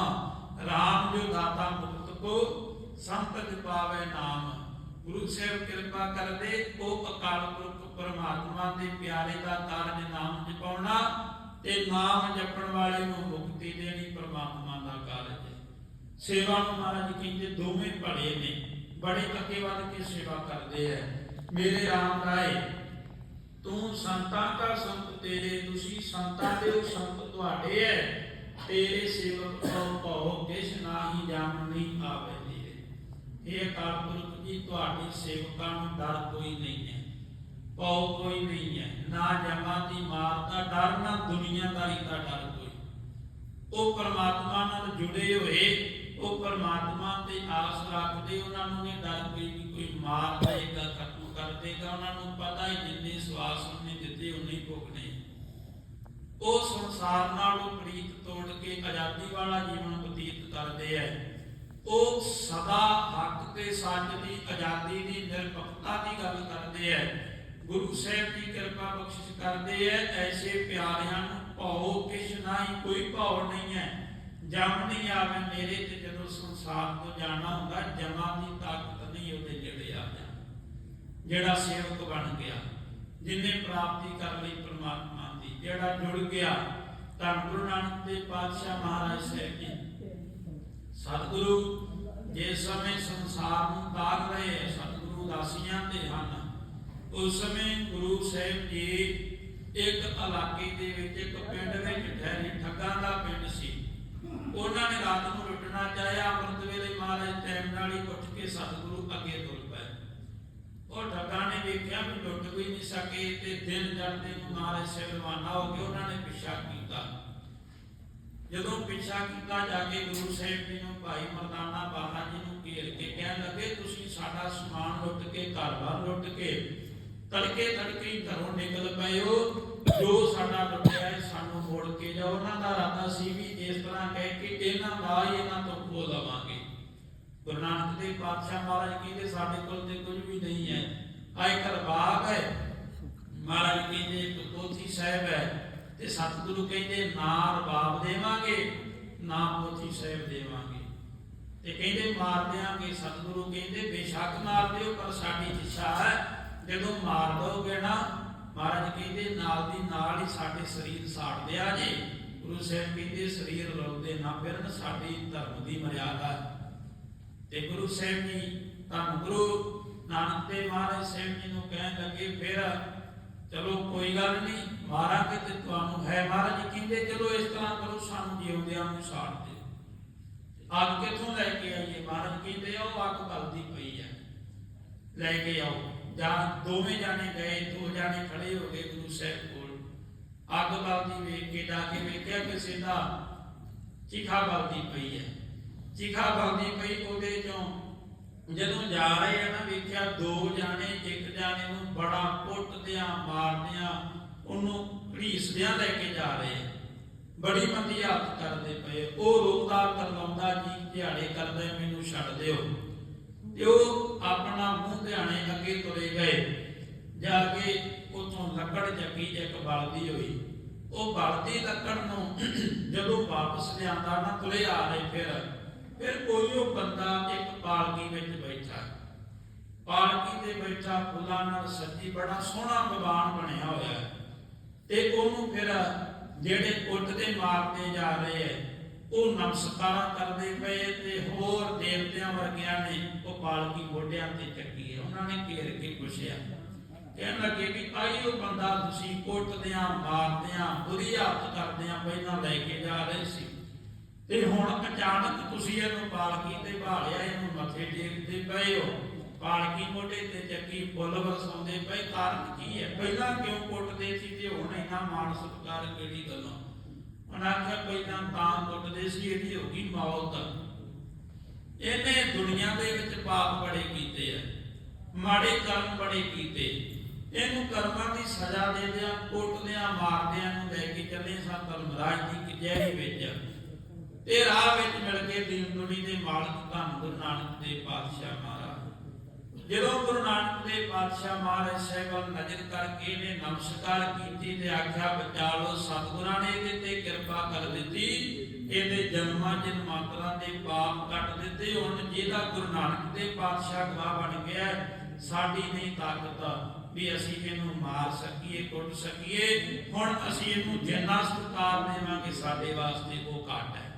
ਰਾਮ ਜੋ ਦਾਤਾ ਮੁਕਤ ਕੋ, ਸੰਤ ਜਪਾਵੇ ਨਾਮ। ਗੁਰੂ ਸਾਹਿਬ ਕਿਰਪਾ ਕਰਦੇ ਉਹ ਅਕਾਲ ਪੁਰਖ ਪਰਮਾਤਮਾ ਦੇ ਪਿਆਰੇ ਦਾ ਕਾਰਜ ਨਾਮ ਜਪਾਉਣਾ ਤੇ ਨਾਮ ਜਪਣ ਵਾਲੇ ਨੂੰ ਮੁਕਤੀ ਦੇਣੀ ਪਰਮਾਤਮਾ ਦਾ ਕਾਰਜ ਹੈ। ਸੇਵਾ ਨੂੰ ਮਹਾਰਾਜ ਕਹਿੰਦੇ ਦੋਵੇਂ ਭਲੇ ਨੇ। ਬੜੇ ਅੱਗੇ ਵੱਧ ਕੇ ਸੇਵਾ ਕਰਦੇ ਐ ਮੇਰੇ ਰਾਮ ਰਾਏ, ਤੂੰ ਸੰਤਾਂ ਦਾ ਸੰਤ, ਤੇਰੇ ਤੁਸੀਂ ਸੰਤਾਂ ਦੇ ਉਹ ਸੰਤ ਤੁਹਾਡੇ ਐ। ਤੇਰੇ ਸੇਵਕ ਕੋ ਭਉ ਕਿਛ ਨਾਹੀ ਜਾਣਨੀ ਆਵੇ ਤੇਰੇ ਇਹ ਅਕਾਲ ਪੁਰਖ ਜੀ ਤੁਹਾਡੇ ਸੇਵਕਾਂ ਨੂੰ ਡਰ ਕੋਈ ਨਹੀਂ ਹੈ ਭਉ ਕੋਈ ਨਹੀਂ ਹੈ ਨਾ ਜਮਾ ਦੀ ਮਾਰ ਦਾ ਡਰ, ਨਾ ਦੁਨੀਆਦਾਰੀ ਦਾ ਡਰ ਕੋਈ। ਉਹ ਪਰਮਾਤਮਾ ਨਾਲ ਜੁੜੇ ਹੋਏ, ਉਹ ਪਰਮਾਤਮਾ ਤੇ ਆਸ ਰੱਖਦੇ, ਉਹਨਾਂ ਨੂੰ ਨਹੀਂ ਡਰ ਕੋਈ ਵੀ ਕੋਈ ਮਾਰ ਦੇਗਾ ਖਤਮ ਕਰ ਦੇਗਾ ਉਹਨਾਂ ਨੂੰ ਪਤਾ ਹੀ ਜਿੰਨੇ ਸਵਾਸ ਉਹਨੇ ਦਿੱਤੇ ਉਹਨੇ ਹੀ ਉਹ ਸੰਸਾਰ ਨਾਲੋਂ ਪ੍ਰੀਤ ਤੋੜ ਕੇ ਆਜ਼ਾਦੀ ਵਾਲਾ ਜੀਵਨ ਬਤੀਤ ਕਰਦੇ ਐ। ਉਹ ਸਦਾ ਹੱਕ ਤੇ ਸੱਚ ਦੀ, ਆਜ਼ਾਦੀ ਦੀ, ਨਿਰਪੱਖਤਾ ਦੀ ਗੱਲ ਕਰਦੇ ਐ। ਗੁਰੂ ਸਾਹਿਬ ਦੀ ਕਿਰਪਾ ਬਖਸ਼ਿਸ਼ ਕਰਦੇ ਐ। ਐਸੇ ਪਿਆਰਿਆਂ ਨੂੰ ਭਉ, ਕਿਛ ਨਹੀਂ ਕੋਈ ਭਉ ਨਹੀਂ ਹੈ ਜਮ ਨਹੀਂ ਆਵੇ ਮੇਰੇ ਤੇ ਜਦੋਂ ਸੰਸਾਰ ਤੋਂ ਜਾਣਾ ਹੁੰਦਾ, ਜਮਾਂ ਦੀ ਤਾਕਤ ਨਹੀਂ ਉਹਦੇ ਜਿਹੜੇ ਆ ਜਾ ਜਿਹੜਾ ਸੇਵਕ ਬਣ ਗਿਆ ਜਿਨੇ ਪ੍ਰਾਪਤੀ ਕਰ ਲਈ ਪ੍ਰਮਾਤਮਾ ਦੀ, ਜਿਹੜਾ ਜੁੜ ਗਿਆ, ਤਾਂ ਗੁਰੂ ਨਾਨਕ ਦੇਵ ਪਾਤਸ਼ਾਹ ਮਹਾਰਾਜ ਸਾਹਿਬ ਜੀ। ਸਤਿਗੁਰੂ ਜਿਸ ਸਮੇਂ ਸੰਸਾਰ ਨੂੰ ਤਾਰ ਰਹੇ ਸਤਿਗੁਰੂ ਦਾਸੀਆਂ ਤੇ ਹਨ। ਉਸ ਸਮੇਂ ਗੁਰੂ ਸਾਹਿਬ ਜੀ ਇੱਕ ਇਲਾਕੇ ਦੇ ਵਿੱਚ, ਇੱਕ ਪਿੰਡ ਵਿੱਚ ਠਹਿਰੇ, ਠੱਗਾਂ ਦਾ ਪਿੰਡ ਸੀ। ਉਹਨਾਂ ਨੇ ਰਾਤ ਨੂੰ ਲੁੱਟਣਾ ਚਾਹਿਆ, ਅੰਮ੍ਰਿਤ ਵੇਲੇ ਮਹਾਰਾਜ ਟਾਈਮ ਨਾਲ ਹੀ ਉੱਠ ਕੇ ਸਤਿਗੁਰੂ ਅੱਗੇ ਤੁਰ ਵੇਖਿਆ ਵੀ ਲੁੱਟ ਵੀ ਨਹੀਂ ਸਕੇ ਤੇ ਦਿਨ ਚੜ੍ਹਦੇ ਨੂੰ ਮਹਾਰਾਜ ਸਾਹਿਬ ਹੋ ਗਏ ਉਹਨਾਂ ਨੇ ਪਿੱਛਾ ਕੀਤਾ। ਜਦੋਂ ਪਿੱਛਾ ਕੀਤਾ, ਜਾ ਕੇ ਗੁਰੂ ਸਾਹਿਬ ਜੀ ਨੂੰ ਭਾਈ ਮਰਦਾਨਾ ਬਾਬਾ ਜੀ ਨੂੰ ਘੇਰ ਕੇ ਕਹਿਣ ਲੱਗੇ, ਤੁਸੀਂ ਸਾਡਾ ਸਮਾਨ ਲੁੱਟ ਕੇ, ਘਰ-ਬਾਰ ਲੁੱਟ ਕੇ ਤੜਕੇ ਤੜਕੇ ਘਰੋਂ ਨਿਕਲ ਪਏ ਹੋ। ਜੋ ਸਾਡਾ ਲੁੱਟਿਆ ਹੈ, ਸਾਨੂੰ ਮੋੜ ਕੇ ਜਾਓ। ਉਹਨਾਂ ਦਾ ਇਰਾਦਾ ਸੀ ਵੀ ਇਸ ਤਰ੍ਹਾਂ ਕਹਿ ਕੇ ਇਹਨਾਂ ਦਾ ਹੀ ਇਹਨਾਂ ਤੋਂ ਖੋ ਲਵਾਂਗੇ। ਗੁਰੂ ਨਾਨਕ ਦੇਵ ਪਾਤਸ਼ਾਹ ਮਹਾਰਾਜ ਕਹਿੰਦੇ, ਸਾਡੇ ਕੋਲ ਤੇ ਕੁਝ ਵੀ ਨਹੀਂ ਹੈ। ਆਏ ਕਰਬਾਗ ਹੈ, ਮਹਾਰਾਜ ਕਹਿੰਦੇ ਪੋਥੀ ਸਾਹਿਬ ਹੈ ਤੇ ਸਤਿਗੁਰੂ ਕਹਿੰਦੇ ਨਾ ਰਬਾਬ ਦੇਵਾਂਗੇ, ਨਾ ਪੋਥੀ ਸਾਹਿਬ ਦੇਵਾਂਗੇ। ਤੇ ਕਹਿੰਦੇ ਮਾਰ ਦਿਆਂਗੇ, ਸਤਿਗੁਰੂ ਕਹਿੰਦੇ ਬੇਸ਼ੱਕ ਮਾਰ ਦਿਓ, ਪਰ ਸਾਡੀ ਇੱਛਾ ਹੈ, ਜਦੋਂ ਮਾਰ ਦੋਗੇ ਨਾ, ਮਹਾਰਾਜ ਕਹਿੰਦੇ ਨਾਲ ਦੀ ਨਾਲ ਹੀ ਸਾਡੇ ਸਰੀਰ ਸਾੜ ਦਿਆ ਜੀ। ਗੁਰੂ ਸਾਹਿਬ ਕਹਿੰਦੇ ਸਰੀਰ ਰੋਲਦੇ ਨਾ ਫਿਰਨ, ਸਾਡੀ ਧਰਮ ਦੀ ਮਰਿਆਦਾ ਤੇ ਗੁਰੂ ਸਾਹਿਬ ਜੀ ਤਾਂ ਗੁਰੂ ਨਾਨਕ ਦੇਵ ਮਹਾਰਾਜ ਸਾਹਿਬ ਜੀ ਨੂੰ ਕਹਿਣ ਲੱਗੇ, ਫਿਰ ਚਲੋ ਕੋਈ ਗੱਲ ਨਹੀਂ ਮਾਰਾਂਗੇ ਤੇ ਤੁਹਾਨੂੰ ਹੈ, ਮਹਾਰਾਜ ਕਹਿੰਦੇ, ਚਲੋ ਇਸ ਤਰ੍ਹਾਂ ਕਰੋ, ਸਾਨੂੰ ਜਿਉਂਦਿਆਂ ਨੂੰ ਸਾੜ ਦੇ ਅੱਗ ਕਿੱਥੋਂ ਲੈ ਕੇ ਆਈਏ? ਮਹਾਰਾਜ ਕਹਿੰਦੇ, ਉਹ ਅੱਗ ਬਲਦੀ ਪਈ ਹੈ। ਲੈ ਕੇ ਆਓ। ਜਾਂ ਦੋਵੇਂ ਜਾਣੇ ਗਏ, ਦੋ ਜਾਣੇ ਖੜੇ ਹੋ ਗਏ ਗੁਰੂ ਸਾਹਿਬ ਕੋਲ। ਅੱਗ ਬਲਦੀ ਵੇਖ ਕੇ, ਜਾ ਕੇ ਵੇਖਿਆ ਕਿਸੇ ਦਾ ਚਿਖਾ ਬਲਦੀ ਪਈ ਹੈ। ਚਿਖਾ ਬਲਦੀ ਪਈ, ਉਹਦੇ ਚੋਂ ਜਦੋਂ ਜਾ ਰਹੇ ਆ ਨਾ ਵੇਖਿਆ ਦੋ ਜਾਣੇ, ਇੱਕ ਜਾਣੇ ਨੂੰ ਬੜਾ ਕੁੱਟਦਿਆਂ, ਮਾਰਦਿਆਂ ਉਹਨੂੰ ਘੜੀਸਦਿਆਂ ਲੈ ਕੇ ਜਾ ਰਹੇ ਬੜੀ ਮੰਦੀ ਹਾਲਤ ਕਰਦੇ ਪਏ ਉਹ ਰੋਕਦਾ ਕਰਲਾਉਂਦਾ ਜੀ ਦਿਹਾੜੇ ਕਰਦੇ, ਮੈਨੂੰ ਛੱਡ ਦਿਓ। ਤੇ ਉਹ ਆਪਣਾ ਮੂੰਹ ਧਿਆਣੇ ਅੱਗੇ ਤੁਰੇ ਗਏ। ਜਾ ਕੇ ਉਥੋਂ ਲੱਕੜ ਚੱਕੀ ਇੱਕ ਬਲਦੀ ਹੋਈ। ਉਹ ਬਲਦੀ ਲੱਕੜ ਨੂੰ ਜਦੋਂ ਵਾਪਸ ਲਿਆਂਦਾ ਨਾ, ਤੁਰੇ ਆ ਰਹੇ ਫਿਰ। ਫਿਰ ਕੋਈ ਉਹ ਬੰਦਾ ਇੱਕ ਪਾਲਕੀ ਵਿੱਚ ਬੈਠਾ। ਪਾਲਕੀ ਤੇ ਬੈਠਾ, ਫੁੱਲਾਂ ਨਾਲ ਸੱਜੀ, ਬੜਾ ਸੋਹਣਾ ਭਗਵਾਨ ਬਣਿਆ ਹੋਇਆ ਤੇ ਉਹਨੂੰ ਫਿਰ ਜਿਹੜੇ ਕੁੱਟਦੇ ਮਾਰਦੇ ਜਾ ਰਹੇ ਐ ਉਹ ਨਮਸਕਾਰਾਂ ਕਰਦੇ ਪਏ ਤੇ ਹੋਰ ਦੇਵਤਿਆਂ ਵਰਗਿਆਂ ਨੇ ਉਹ ਪਾਲਕੀ ਗੋਡਿਆਂ ਤੇ ਚੱਕੀ ਹੈ। ਉਹਨਾਂ ਨੇ ਘੇਰ ਕੇ ਪੁੱਛਿਆ। ਕਹਿਣ ਲੱਗੇ ਵੀ ਆਈ ਉਹ ਬੰਦਾ, ਤੁਸੀਂ ਕੁੱਟਦਿਆਂ ਮਾਰਦਿਆਂ, ਬੁਰੀ ਹਾਲਤ ਕਰਦਿਆਂ ਪਹਿਲਾਂ ਲੈ ਕੇ ਜਾ ਰਹੇ ਸੀ। ਤੇ ਹੁਣ ਅਚਾਨਕ ਤੁਸੀਂ ਇਹਨੂੰ ਪਾਲਕੀ ਤੇ ਭਾਲਿਆ, ਇਹਨੂੰ ਮੱਥੇ ਟੇਕਦੇ ਪਏ ਹੋ। ਪਾਲਕੀ ਮੋਢੇ ਤੇ ਚੱਕੀ ਫੁੱਲ ਵਰਸਾਉਂਦੇ ਪਏ। ਕਾਰਨ ਕੀ ਹੈ? ਪਹਿਲਾਂ ਕਿਉਂ ਕੁੱਟਦੇ ਸੀ ਤੇ ਹੁਣ ਇੰਨਾ ਮਾਣ ਸਤਿਕਾਰ ਕਿਹੜੀ ਗੱਲੋਂ? ਉਹਨਾਂ ਆਖਿਆ, ਪਹਿਲਾਂ ਤਾਂ ਕੁੱਟਦੇ ਸੀ, ਇਹਦੀ ਹੋ ਗਈ ਮੌਤ। ਇਹਨੇ ਦੁਨੀਆ ਦੇ ਵਿੱਚ ਪਾਪ ਬੜੇ ਕੀਤੇ ਆ, ਮਾੜੇ ਕਰਮ ਬੜੇ ਕੀਤੇ। ਇਹਨੂੰ ਕਰਮਾਂ ਦੀ ਸਜ਼ਾ ਦੇ ਦਿਆਂ, ਕੁੱਟਦਿਆਂ, ਮਾਰਦਿਆਂ ਨੂੰ ਲੈ ਕੇ ਚੱਲੇ ਸਾਂ ਧਰਮਰਾਜ ਦੀ ਕਚਹਿਰੀ ਵਿੱਚ। ਤੇ ਰਾਹ ਵਿੱਚ ਮਿਲ ਕੇ ਦੀਨ ਦੁਨੀ ਦੇ ਮਾਲਕ ਧੰਨ ਗੁਰੂ ਨਾਨਕ ਦੇਵ ਪਾਤਸ਼ਾਹ ਮਹਾਰਾਜ। ਜਦੋਂ ਗੁਰੂ ਨਾਨਕ ਦੇਵ ਪਾਤਸ਼ਾਹ ਮਹਾਰਾਜ ਸਾਹਿਬ ਨਜ਼ਰ ਕਰਕੇ ਇਹਨੇ ਨਮਸਕਾਰ ਕੀਤੀ ਤੇ ਆਖਿਆ, ਬਚਾ ਲੋ ਸਤਿਗੁਰਾਂ ਨੇ ਇਹਦੇ ਤੇ ਕਿਰਪਾ ਕਰ ਦਿੱਤੀ। ਇਹਦੇ ਜਨਮਾਂ ਜਨਮਾਂਤਰਾਂ ਦੇ ਪਾਪ ਕੱਟ ਦਿੱਤੇ। ਹੁਣ ਜਿਹਦਾ ਗੁਰੂ ਨਾਨਕ ਦੇਵ ਪਾਤਸ਼ਾਹ ਗਵਾਹ ਬਣ ਗਿਆ ਸਾਡੀ ਨਹੀਂ ਤਾਕਤ ਵੀ ਅਸੀਂ ਇਹਨੂੰ ਮਾਰ ਸਕੀਏ, ਕੁੱਟ ਸਕੀਏ। ਹੁਣ ਅਸੀਂ ਇਹਨੂੰ ਜਿੰਨਾ ਸਤਿਕਾਰ ਦੇਵਾਂਗੇ, ਸਾਡੇ ਵਾਸਤੇ ਉਹ ਘੱਟ ਹੈ।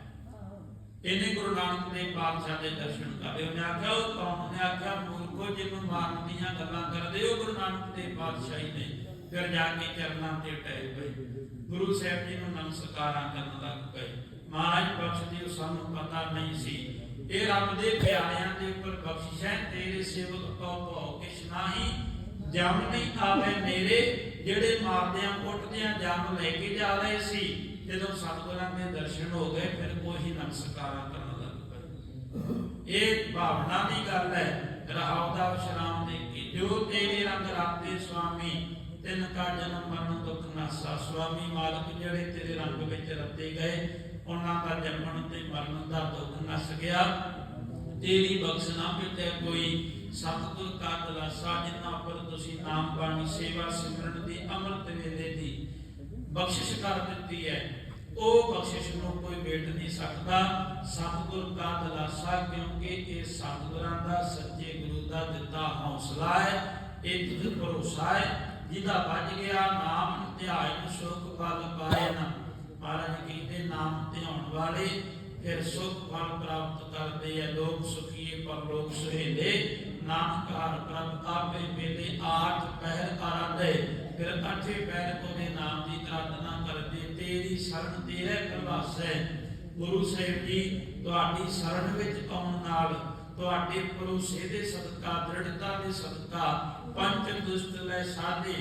ਇਹਨੇ ਗੁਰੂ ਨਾਨਕ ਦੇਵ ਪਾਤਸ਼ਾਹ ਦੇ ਦਰਸ਼ਨ ਕਰੇ ਉਹਨੇ ਆਖਿਆ, ਉਹ ਕੌਣ? ਨੇ ਆਖਿਆ, ਮੂਰਖੋ ਜਿਹਨੂੰ ਮਾਰਨ ਦੀਆਂ ਗੱਲਾਂ ਕਰਦੇ ਹੋ ਗੁਰੂ ਨਾਨਕ ਦੇਵ ਪਾਤਸ਼ਾਹੀ ਨੇ। ਫਿਰ ਜਾ ਕੇ ਚਰਨਾਂ ਤੇ ਟਹਿ ਪਏ ਗੁਰੂ ਸਾਹਿਬ ਜੀ ਨੂੰ ਨਮਸਕਾਰਾਂ ਕਰਨ ਲੱਗ ਪਏ। ਮਹਾਰਾਜ, ਬਖਸ਼ ਦਿਓ, ਸਾਨੂੰ ਪਤਾ ਨਹੀਂ ਸੀ। ਇਹ ਰੱਬ ਦੇ ਪਿਆਰਿਆਂ ਦੇ ਉੱਪਰ ਬਖਸ਼ਿਸ਼ ਹੈ। ਤੇਰੇ ਸੇਵਕ ਕੋ ਭਉ ਕਿਛ ਨਾਹੀ ਜਮ ਨਹੀਂ ਆਵੇ ਮੇਰੇ। ਜਿਹੜੇ ਮਾਰਦਿਆਂ, ਕੁੱਟਦਿਆਂ ਜਮ ਲੈ ਕੇ ਜਾ ਰਹੇ ਸੀ। ਜਦੋਂ ਸਤਿਗੁਰਾਂ ਦੇ ਦਰਸ਼ਨ ਹੋ ਗਏ, ਫਿਰ ਉਹੀ ਨਮਸਕਾਰਾਂ ਕਰਨ ਲੱਗ ਪਏ। ਇਹ ਭਾਵਨਾ ਦੀ ਗੱਲ ਹੈ, ਰਹਾਉ ਦਾ ਵਿਸ਼ਰਾਮ ਦੇ ਕੇ, ਜੋ ਤੇਰੇ ਰੰਗ ਰਾਤੇ ਸੁਆਮੀ, ਤਿੰਨ ਕਾ ਜਨਮ ਮਰਨ ਦੁੱਖ ਨਾਸਾ ਸੁਆਮੀ ਮਾਲਕ ਜਿਹੜੇ ਤੇਰੇ ਰੰਗ ਵਿੱਚ ਰੱਤੇ ਗਏ, ਉਹਨਾਂ ਦਾ ਜੰਮਣ ਤੇ ਮਰਨ ਦਾ ਦੁੱਖ ਨਸ ਗਿਆ। ਤੇਰੀ ਬਖਸ਼ਣਾ ਮਿਟੇ ਕੋਈ ਸਤਿਗੁਰ ਕਾ ਦਲਾਸਾ ਜਿਨ੍ਹਾਂ ਉੱਪਰ ਤੁਸੀਂ ਨਾਮ ਬਾਣੀ ਸੇਵਾ ਸਿਮਰਨ ਦੀ ਅੰਮ੍ਰਿਤ ਵੇਲੇ ਦੀ ਬਖਸ਼ਿਸ਼ ਕਰ ਦਿੱਤੀ ਹੈ। ਉਹ ਬਖਸ਼ਿਸ਼ ਨੂੰ ਕੋਈ ਵੇਟ ਨਹੀਂ ਸਕਦਾ। ਸਤਿਗੁਰ ਕਾ ਦਲਾਸਾ ਕਿਉਂਕਿ ਇਹ ਸਤਿਗੁਰਾਂ ਦਾ ਸੱਚੇ ਗੁਰੂ ਦਾ ਦਿੱਤਾ ਹੌਸਲਾ ਹੈ। ਇਹ ਤੁਧ ਭਰੋਸਾ ਹੈ, ਜਿਹਦਾ ਵੱਜ ਗਿਆ ਨਾਮ ਧਿਆਇ ਸੁਖ ਫਲ ਪਾਏ ਨਾ। ਮਹਾਰਾਜ ਕਹਿੰਦੇ, ਨਾਮ ਧਿਆਉਣ ਵਾਲੇ ਫਿਰ ਸੁਖ ਫਲ ਪ੍ਰਾਪਤ ਕਰਦੇ ਆ। ਲੋਕ ਸੁਖੀਏ ਪਰ ਲੋਕ ਸੁਹੇਲੇ। ਨਾਮਕਾਰ ਪ੍ਰਭ ਆਪੇ ਮੇਲੇ ਆਠ ਪਹਿਰ ਆਰਾਧੇ ਫਿਰ ਅੱਠੇ ਪਹਿਰ ਉਹਦੇ ਨਾਮ ਦੀ ਆਰਾਧਨਾ ਕਰਦੇ, ਤੇਰੀ ਸ਼ਰਨ ਤੇਰੇ ਪ੍ਰਵਾਸੈ ਗੁਰੂ ਸਾਹਿਬ ਜੀ, ਤੁਹਾਡੀ ਸ਼ਰਨ ਵਿੱਚ ਆਉਣ ਨਾਲ ਤੁਹਾਡੇ ਭਰੋਸੇ ਦੇ ਸਦਕਾ, ਦ੍ਰਿੜਤਾ ਦੇ ਸਦਕਾ ਪੰਜ ਦੁਸ਼ਟ ਲੈ ਸਾਧੇ।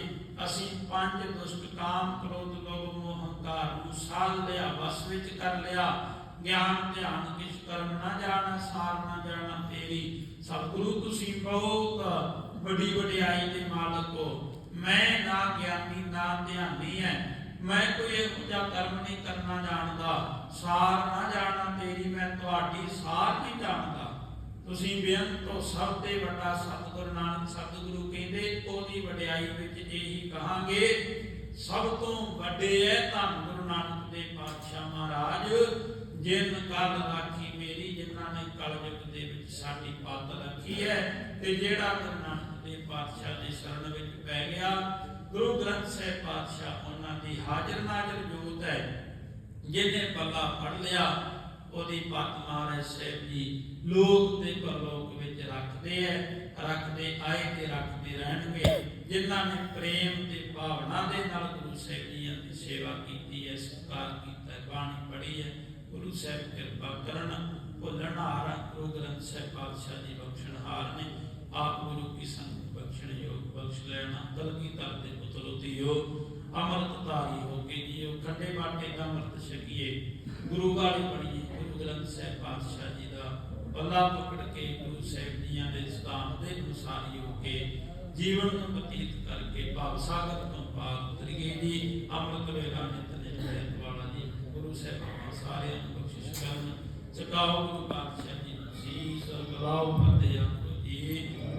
ਅਸੀਂ ਪੰਜ ਦੁਸ਼ਟ ਕਾਮ, ਕ੍ਰੋਧ, ਲੋਭ, ਮੋਹ, ਹੰਕਾਰ ਨੂੰ ਸਾਧ ਲਿਆ, ਵਸ ਵਿੱਚ ਕਰ ਲਿਆ। ਗਿਆਨ, ਧਿਆਨ, ਕਿਛ ਕਰਮ ਨਾ ਜਾਣਾ, ਸਾਰ ਨਾ ਜਾਣਾ ਤੇਰੀ। ਸਤਿਗੁਰੂ ਤੁਸੀਂ ਬਹੁਤ ਵੱਡੀ ਵਡਿਆਈ ਦੇ ਮਾਲਕ ਹੋ। ਮੈਂ ਨਾ ਗਿਆਨੀ, ਨਾ ਧਿਆਨੀ ਹੈ ਮੈਂ ਕੋਈ ਇਹੋ ਕਰਮ ਨਹੀਂ ਕਰਨਾ ਜਾਣਦਾ। ਸਾਰ ਨਾ ਜਾਣਾ ਤੇਰੀ, ਮੈਂ ਤੁਹਾਡੀ ਸਾਰ ਨਹੀਂ ਜਾਣਦਾ। ਤੁਸੀਂ ਬੇਅੰਤ ਤੋਂ ਸਭ ਤੇ ਵੱਡਾ ਸਤਿਗੁਰ ਨਾਨਕ ਸਤਿਗੁਰੂ ਕਹਿੰਦੇ, ਉਹਦੀ ਵਡਿਆਈ ਵਿੱਚ ਇਹੀ ਕਹਾਂਗੇ, ਸਭ ਤੋਂ ਵੱਡੇ ਹੈ ਧੰਨ ਗੁਰੂ ਨਾਨਕ ਦੇਵ ਪਾਤਸ਼ਾਹ ਮਹਾਰਾਜ, ਜਿਨ ਕਲ ਰਾਖੀ ਮੇਰੀ, ਜਿਨ੍ਹਾਂ ਨੇ ਕਲਯੁਗ ਦੇ ਵਿੱਚ ਸਾਡੀ ਪੱਤ ਰੱਖੀ ਹੈ ਤੇ ਜਿਹੜਾ ਗੁਰੂ ਨਾਨਕ ਦੇਵ ਪਾਤਸ਼ਾਹ ਦੀ ਸ਼ਰਨ ਵਿੱਚ ਪੈ ਗਿਆ। ਗੁਰੂ ਗ੍ਰੰਥ ਸਾਹਿਬ ਪਾਤਸ਼ਾਹ ਉਹਨਾਂ ਦੀ ਹਾਜ਼ਰ ਨਾਜ਼ਰ ਜੋਤ ਹੈ। ਜਿਹਨੇ ਪੱਲਾ ਫੜ ਲਿਆ, ਉਹਦੀ ਪੱਤ ਮਹਾਰਾਜ ਸਾਹਿਬ ਜੀ ਲੋਕ ਤੇ ਪਰਲੋਕ ਵਿੱਚ ਰੱਖਦੇ ਐ। ਰੱਖਦੇ ਆਏ ਤੇ ਰੱਖਦੇ ਰਹਿਣਗੇ। ਜਿਨ੍ਹਾਂ ਨੇ ਪ੍ਰੇਮ ਤੇ ਭਾਵਨਾ ਦੇ ਨਾਲ ਗੁਰੂ ਸਾਹਿਬ ਜੀ ਦੀ ਸੇਵਾ ਕੀਤੀ ਹੈ ਸਤਿਕਾਰ ਕੀਤਾ ਹੈ ਬਾਣੀ ਪੜ੍ਹੀ ਹੈ ਗੁਰੂ ਸਾਹਿਬ ਕਿਰਪਾ ਕਰਨ ਭੁੱਲਣਹਾਰ ਗੁਰੂ ਗ੍ਰੰਥ ਸਾਹਿਬ ਪਾਤਸ਼ਾਹ ਜੀ ਬਖਸ਼ਣਹਾਰ ਨੇ ਆਪ ਗੁਰੂ ਕੀ ਸੰਗਤ ਬਖਸ਼ਣ ਯੋਗ? ਬਖਸ਼ ਲੈਣਾ ਕਲਗੀ ਦਰ ਦੇ ਪੁੱਤਰ ਉਤਿਓ ਅਮਰਤ ਧਾਰੀ ਹੋ ਕੇ ਜੀਓ, ਖੰਡੇ ਬਾਟੇ ਦਾ ਅੰਮ੍ਰਿਤ ਛਕੀਏ। ਗੁਰੂ ਗਾਲੀ ਪੜੀਏ ਗੁਰੂ ਗ੍ਰੰਥ ਸਾਹਿਬ ਪਾਤਸ਼ਾਹ ਜੀ ਦਾ ਬੱਲਾ ਪਕੜ ਕੇ ਗੁਰੂ ਸਾਹਿਬ ਜੀਆਂ ਦੇ ਸਤਾਨ ਦੇ ਅਨੁਸਾਰੀ ਹੋ ਕੇ ਜੀਵਨ ਨੂੰ ਬਤੀਤ ਕਰਕੇ ਭਾਵ ਸਾਗਰ ਤੋਂ ਪਾਰ ਉਤਰੀਏ ਜੀ। ਅੰਮ੍ਰਿਤ ਵੇਲਾ ਨਿਤ ਨਿਤ ਰਹਿਤ ਵਾਲਾ ਜੀ। ਗੁਰੂ ਸਾਹਿਬ ਆਪਾਂ ਸਾਰਿਆਂ ਨੂੰ ਬਖਸ਼ਿਸ਼ ਕਰਨ। ਚਕਾਓ ਗੁਰੂ ਪਾਤਸ਼ਾਹ ਜੀ ਨੂੰ ਸੀਸ ਗਲਾਓ ਫਤਿਹ